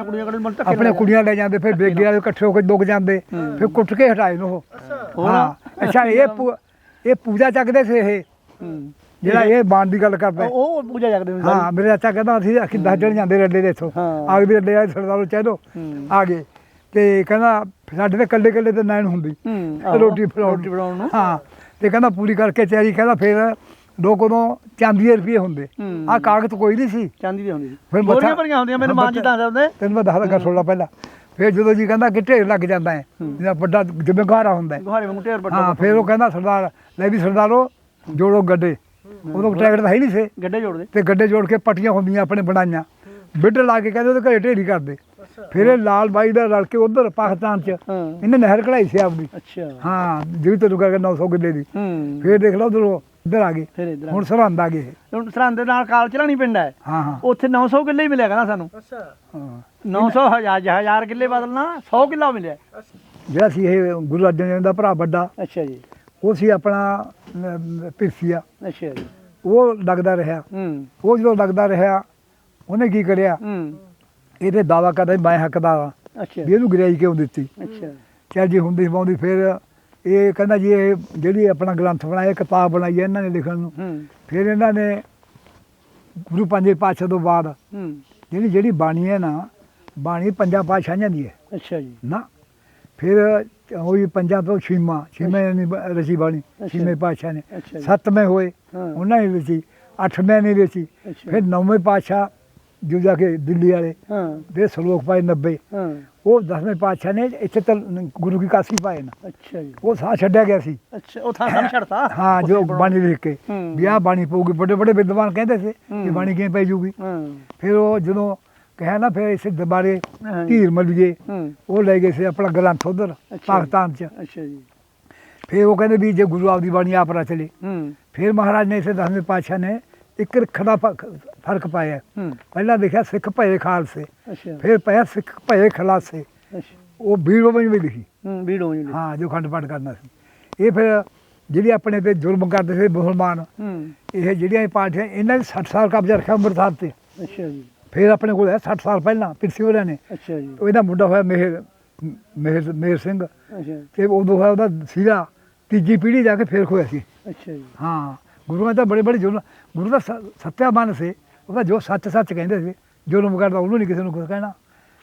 ਆਪਣੇ ਕੁੜੀਆਂ ਲੈ ਜਾਂਦੇ ਫਿਰ ਬੇਗੇ ਵਾਲੇ ਇਕੱਠੇ ਹੋ ਕੇ ਦੁੱਕ ਜਾਂਦੇ ਫਿਰ ਕੁੱਟ ਕੇ ਹਟਾਏ ਨੂੰ ਉਹ? ਹਾਂ ਅੱਛਾ ਇਹ ਪੂ- ਇਹ ਪੂਜਾ ਚੱਕਦੇ ਸੀ ਇਹ। ਹੂੰ। ਜਿਹੜਾ ਇਹ ਬਾਣ ਦੀ ਗੱਲ ਕਰਦਾ। ਉਹ ਪੂਜਾ ਜਗਦੇ ਹੁੰਦੇ ਹਾਂ ਮੇਰੇ ਚਾਚਾ ਕਹਿੰਦਾ ਅਸੀਂ ਅਖੀ ਦਸ ਜਣ ਜਾਂਦੇ ਰੱਡੇ ਦੇ ਇੱਥੋਂ। ਹਾਂ। ਆਗ ਦੇ ਰੱਡੇ ਆ ਸਰਦਾਰੋ ਚਹਿਲੋ ਹੂੰ। ਆ ਗਏ। ਤੇ ਕਹਿੰਦਾ ਸਾਡੇ ਤੇ ਕੱਲੇ ਕੱਲੇ ਤੇ ਨੈਣ ਹੁੰਦੀ। ਹੂੰ ਰੋਟੀ ਰੋਟੀ ਬਣਾਉਣ ਨੂੰ। ਹਾਂ ਤੇ ਕਹਿੰਦਾ ਪੂਰੀ ਕਰਕੇ ਤਿਆਰੀ ਕਹਿੰਦਾ ਫਿਰ ਲੋਕ ਉਦੋਂ ਚਾਂਦੀ ਦੇ ਰੁਪਏ ਹੁੰਦੇ। ਹੂੰ। ਆ ਕਾਗਜ਼ ਕੋਈ ਨਹੀਂ ਸੀ। ਚਾਂਦੀ ਦੀ ਹੁੰਦੀ ਸੀ। ਫਿਰ ਬੋਰੀਆਂ ਮੱਥਾ- ਭਰੀਆਂ ਹੁੰਦੀਆਂ ਮੇਰੇ ਮਾਂ ਜੀ ਦੱਸਦੇ ਹੁੰਦੇ ਤੈਨੂੰ ਮੈਂ ਦੱਸਦਾ ਗੱਲ ਸੁਣ ਲਾ ਪਹਿਲਾਂ। ਫਿਰ ਜਦੋਂ ਜੀ ਕਹਿੰਦਾ ਕਿ ਢੇਰ ਲੱਗ ਜਾਂਦਾ ਹੈ ਜਿਹੜਾ ਵੱਡਾ ਜਿਵੇਂ ਗਾਰਾ ਹੁੰਦਾ ਹੈ। ਗੁਹਾਰੇ ਵਾਂਗੂ ਢੇਰ ਹਾਂ ਬੱਟਾ ਫਿਰ ਉਹ ਕਹਿੰਦਾ ਸਰਦਾਰ ਲੈ ਵੀ ਸਰਦਾਰੋ ਜੋੜੋ ਗੱਡੇ। ਉਦੋਂ ਟਰੈਕਟਰ ਤਾਂ ਹੈ ਹੀ ਨਹੀਂ ਸੀ। ਗੱਡੇ ਜੋੜਦੇ। ਤੇ ਗੱਡੇ ਜੋੜ ਕੇ ਪੱਟੀਆਂ ਹੁੰਦੀਆਂ ਆਪਣੇ ਬਣਾਈਆਂ। ਬਿੱਡ ਲਾ ਕੇ ਕਹਿੰਦੇ ਉਹਦੇ ਘਰੇ ਢੇਰੀ ਕਰਦੇ। ਫਿਰ ਇਹ ਲਾਲ ਬਾਈ ਦਾ ਰਲ ਕੇ ਉਧਰ ਪਾਕਿਸਤਾਨ ਚ ਹਾਂ। ਇਹਨੇ ਨਹਿਰ ਕਢਾਈ ਸੀ ਆਪਦੀ। ਅੱਛਾ। ਹਾਂ ਜਿਹੜੀ ਤੈਨੂੰ ਕਰਕੇ 900 ਕਿੱਲੇ ਦੀ। ਹੂੰ। ਫਿਰ ਦੇਖ ਲਓ ਉਧਰੋਂ ਇੱਧਰ ਆ ਗਏ। ਫਿਰ ਇਧਰ ਹੁਣ ਸਰਹੰਦ ਆ ਗਏ। ਹੁਣ ਸਰਹੰਦ ਦੇ ਨਾਲ ਕਾਲ ਚਲਾਣੀ ਪਿੰਡ ਹੈ। ਹਾਂ ਹਾਂ। ਉੱਥੇ 900 ਕਿੱਲੇ ਹੀ ਮਿਲਿਆ ਕਹਿੰਦਾ ਸਾਨੂੰ। ਅੱਛਾ। ਹਾਂ। 900 ਹਜ਼ਾਰ ਹਜ਼ਾਰ ਕਿੱਲੇ ਬਦਲਣਾ 100 ਕਿੱਲਾ ਮਿਲਿਆ। ਜਿਹੜਾ ਸੀ ਇਹ ਗੁਰੂ ਅਰਜਨ ਦੇਵ ਦਾ ਭਰਾ ਵੱਡਾ ਅੱਛਾ ਜੀ। ਉਹ ਸੀ ਆਪਣਾ ਪਿਰਸੀਆ। ਅੱਛਾ ਜੀ। ਉਹ ਲੱਗਦਾ ਰਿਹਾ। ਹੂੰ। ਉਹ ਜਦੋਂ ਲੱਗਦਾ ਰਿਹਾ ਉਹਨੇ ਕੀ ਕਰਿਆ? ਹੂੰ। ਇਹਦੇ ਦਾਵਾ ਕਰਦਾ ਮੈਂ ਹੱਕਦਾਰ ਹਾਂ। ਅੱਛਾ। ਵੀ ਇਹਨੂੰ ਗ੍ਰੇਜ ਕਿਉਂ ਦਿੱਤੀ? ਅੱਛਾ। ਚੱਲ ਜੀ ਹੁੰਦੀ ਪਾਉਂਦੀ ਫਿਰ ਇਹ ਕਹਿੰਦਾ ਜੀ ਇਹ ਜਿਹੜੀ ਆਪਣਾ ਗ੍ਰੰਥ ਬਣਾਇਆ ਕਿਤਾਬ ਬਣਾਈ ਹੈ ਇਹਨਾਂ ਨੇ ਲਿਖਣ ਨੂੰ। ਹੂੰ। ਫਿਰ ਇਹਨਾਂ ਨੇ ਗੁਰੂ ਪੰਜੇ ਪਾਤਸ਼ਾਹ ਤੋਂ ਬਾਅਦ ਹੂੰ। ਜਿਹੜੀ ਜਿਹੜੀ ਬਾਣੀ ਹੈ ਨਾ ਬਾਣੀ ਪੰਜਾਂ ਪਾਤਸ਼ਾਹਾਂ ਦੀ ਹੈ। ਅੱਛਾ ਜੀ। ਨਾ ਫਿਰ ਹੋਈ ਪੰਜਾਂ ਤੋਂ ਛੀਮਾ ਛੀਮੇ ਨੇ ਰਚੀ ਬਾਣੀ। ਛੀਮੇ ਪਾਤਸ਼ਾਹ ਨੇ। ਅੱਛਾ ਜੀ। ਸੱਤਵੇਂ ਹੋਏ ਹਾਂ। ਉਹਨਾਂ ਨੇ ਰਚੀ ਅੱਠਵੇਂ ਨੇ ਰਚੀ। ਅੱਛਾ। ਫਿਰ ਨੌਵੇਂ ਪਾਤਸ਼ਾਹ ਜੋ ਜਾ ਕੇ ਦਿੱਲੀ ਵਾਲੇ ਹਾਂ। ਦੇ ਸ਼ਲੋਕ ਪਾਏ 90 ਹਾਂ। ਉਹ ਦਸਵੇਂ ਪਾਤਸ਼ਾਹ ਨੇ ਇੱਥੇ ਤਾਂ ਗੁਰੂ ਕੀ ਕਾਸੀ ਪਾਏ ਨਾ। ਅੱਛਾ ਜੀ। ਉਹ ਸਾਹ ਛੱਡਿਆ ਗਿਆ ਸੀ। ਅੱਛਾ ਉਹ ਥਾਂ ਸਾਨੂੰ ਛੱਡਤਾ? ਹਾਂ ਜੋ ਬਾਣੀ ਲਿਖ ਕੇ। ਹੂੰ। ਵੀ ਆਹ ਬਾਣੀ ਪਊਗੀ ਵੱਡੇ ਵੱਡੇ ਵਿਦਵਾਨ ਕਹਿੰਦੇ ਸੀ ਕਿ। ਬਾਣੀ ਕਿਵੇਂ ਪੈ ਜੂਗੀ। ਫਿਰ ਉਹ ਜਦੋਂ ਕਿਹਾ ਨਾ ਫਿਰ ਇਸੇ ਦੁਬਾਰੇ। ਧੀਰ ਮਲੀਏ ਹੂੰ। ਉਹ ਲੈ ਗਏ ਸੀ ਆਪਣਾ ਗ੍ਰੰਥ ਉਧਰ। ਪਾਕਿਸਤਾਨ ਚ। ਅੱਛਾ ਜੀ। ਫਿਰ ਉਹ ਕਹਿੰਦੇ ਵੀ ਜੇ ਗੁਰੂ ਆਪਦੀ ਬਾਣੀ ਆਪ ਰਚ ਲੇ। ਹੂੰ। ਫਿਰ ਮਹਾਰਾਜ ਨੇ ਇਸੇ ਦਸਵੇਂ ਪਾਤਸ਼ਾਹ ਨੇ ਇੱਕ ਰੱਖ ਦਾ ਫ਼ਰਕ ਪਾਇਆ। ਪਹਿਲਾਂ ਦੇਖਿਆ ਸਿੱਖ ਭਏ ਖਾਲਸੇ ਫਿਰ ਪਿਆ ਸਿੱਖ ਭਏ ਖਲਾਸੇ। ਉਹ ਬੀੜੋ ਵਿੱਚ ਵੀ ਲਿਖੀ। ਵੀੜੋ ਜੀ ਹਾਂ ਜੋ ਖੰਡ ਪਾਠ ਕਰਨਾ ਸੀ। ਇਹ ਫਿਰ ਜਿਹੜੀ ਆਪਣੇ ਤੇ ਜ਼ੁਲਮ ਕਰਦੇ ਸੀ ਮੁਸਲਮਾਨ ਇਹ ਜਿਹੜੀਆਂ ਇਹ ਪਾਰਟੀਆਂ ਇਹਨਾਂ ਨੇ 60 ਸਾਲ ਕਬਜ਼ਾ ਰੱਖਿਆ ਅੰਮ੍ਰਿਤਸਰ ਤੇ। ਅੱਛਾ ਜੀ। ਫਿਰ ਆਪਣੇ ਕੋਲ ਹੈ 60 ਸਾਲ ਪਹਿਲਾਂ ਪਿਰਸੀ ਵਾਲਿਆਂ ਨੇ। ਅੱਛਾ ਜੀ। ਇਹਦਾ ਮੁੰਡਾ ਹੋਇਆ ਮੇਹਰ ਮੇਹਰ ਮੇਹਰ ਸਿੰਘ। ਅੱਛਾ। ਤੇ ਉਦੋਂ ਹੋਇਆ ਉਹਦਾ ਸੀਗਾ ਤੀਜੀ ਪੀੜ੍ਹੀ ਜਾ ਕੇ ਫੇਰ ਹੋਇਆ ਸੀ। ਅੱਛਾ ਜੀ। ਹਾਂ। ਗੁਰੂਆਂ ਦਾ ਬੜੇ ਬੜੇ ਜ਼ੁਲਮ ਗੁਰੂ ਦਾ ਸੱਤਿਆ ਮਨ ਸੀ ਉਹਦਾ ਜੋ ਸੱਚ ਸੱਚ ਕਹਿੰਦੇ ਸੀ ਜ਼ੁਲਮ ਕਰਦਾ ਉਹਨੂੰ ਨਹੀਂ ਕਿਸੇ ਨੂੰ ਕੁਝ ਕਹਿਣਾ।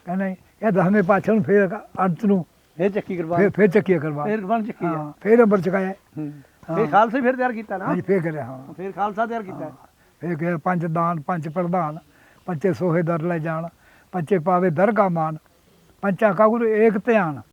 ਕਹਿੰਦਾ ਇਹ ਦਸਵੇਂ ਪਾਤਸ਼ਾਹ ਨੂੰ ਫੇਰ ਅੰਤ ਨੂੰ ਫੇਰ ਚੱਕੀ ਕਰਵਾ। ਫੇਰ ਫੇਰ ਚੱਕੀਆ ਕਰਵਾ। ਫੇਰ ਬਣ ਚੱਕੀ ਆ। ਫੇਰ ਅੰਬਰ ਚਕਾਇਆ। ਫੇਰ ਖਾਲਸਾ ਫੇਰ ਤਿਆਰ ਕੀਤਾ ਨਾ? ਹਾਂਜੀ ਫੇਰ ਕਰਿਆ ਹਾਂ। ਫੇਰ ਖਾਲਸਾ ਤਿਆਰ ਕੀਤਾ। ਫੇਰ ਕਿਹਾ ਪੰਜ ਦਾਨ ਪੰਜ ਪ੍ਰਧਾਨ ਪੰਚੇ ਸੋਹੇ ਦਰ ਲੈ ਜਾਣ ਪੰਚੇ ਪਾਵੇ ਦਰਗਾ ਮਾਨ ਪੰਚਾ ਕਾ ਗੁਰੂ ਏਕ ਧਿਆਨ।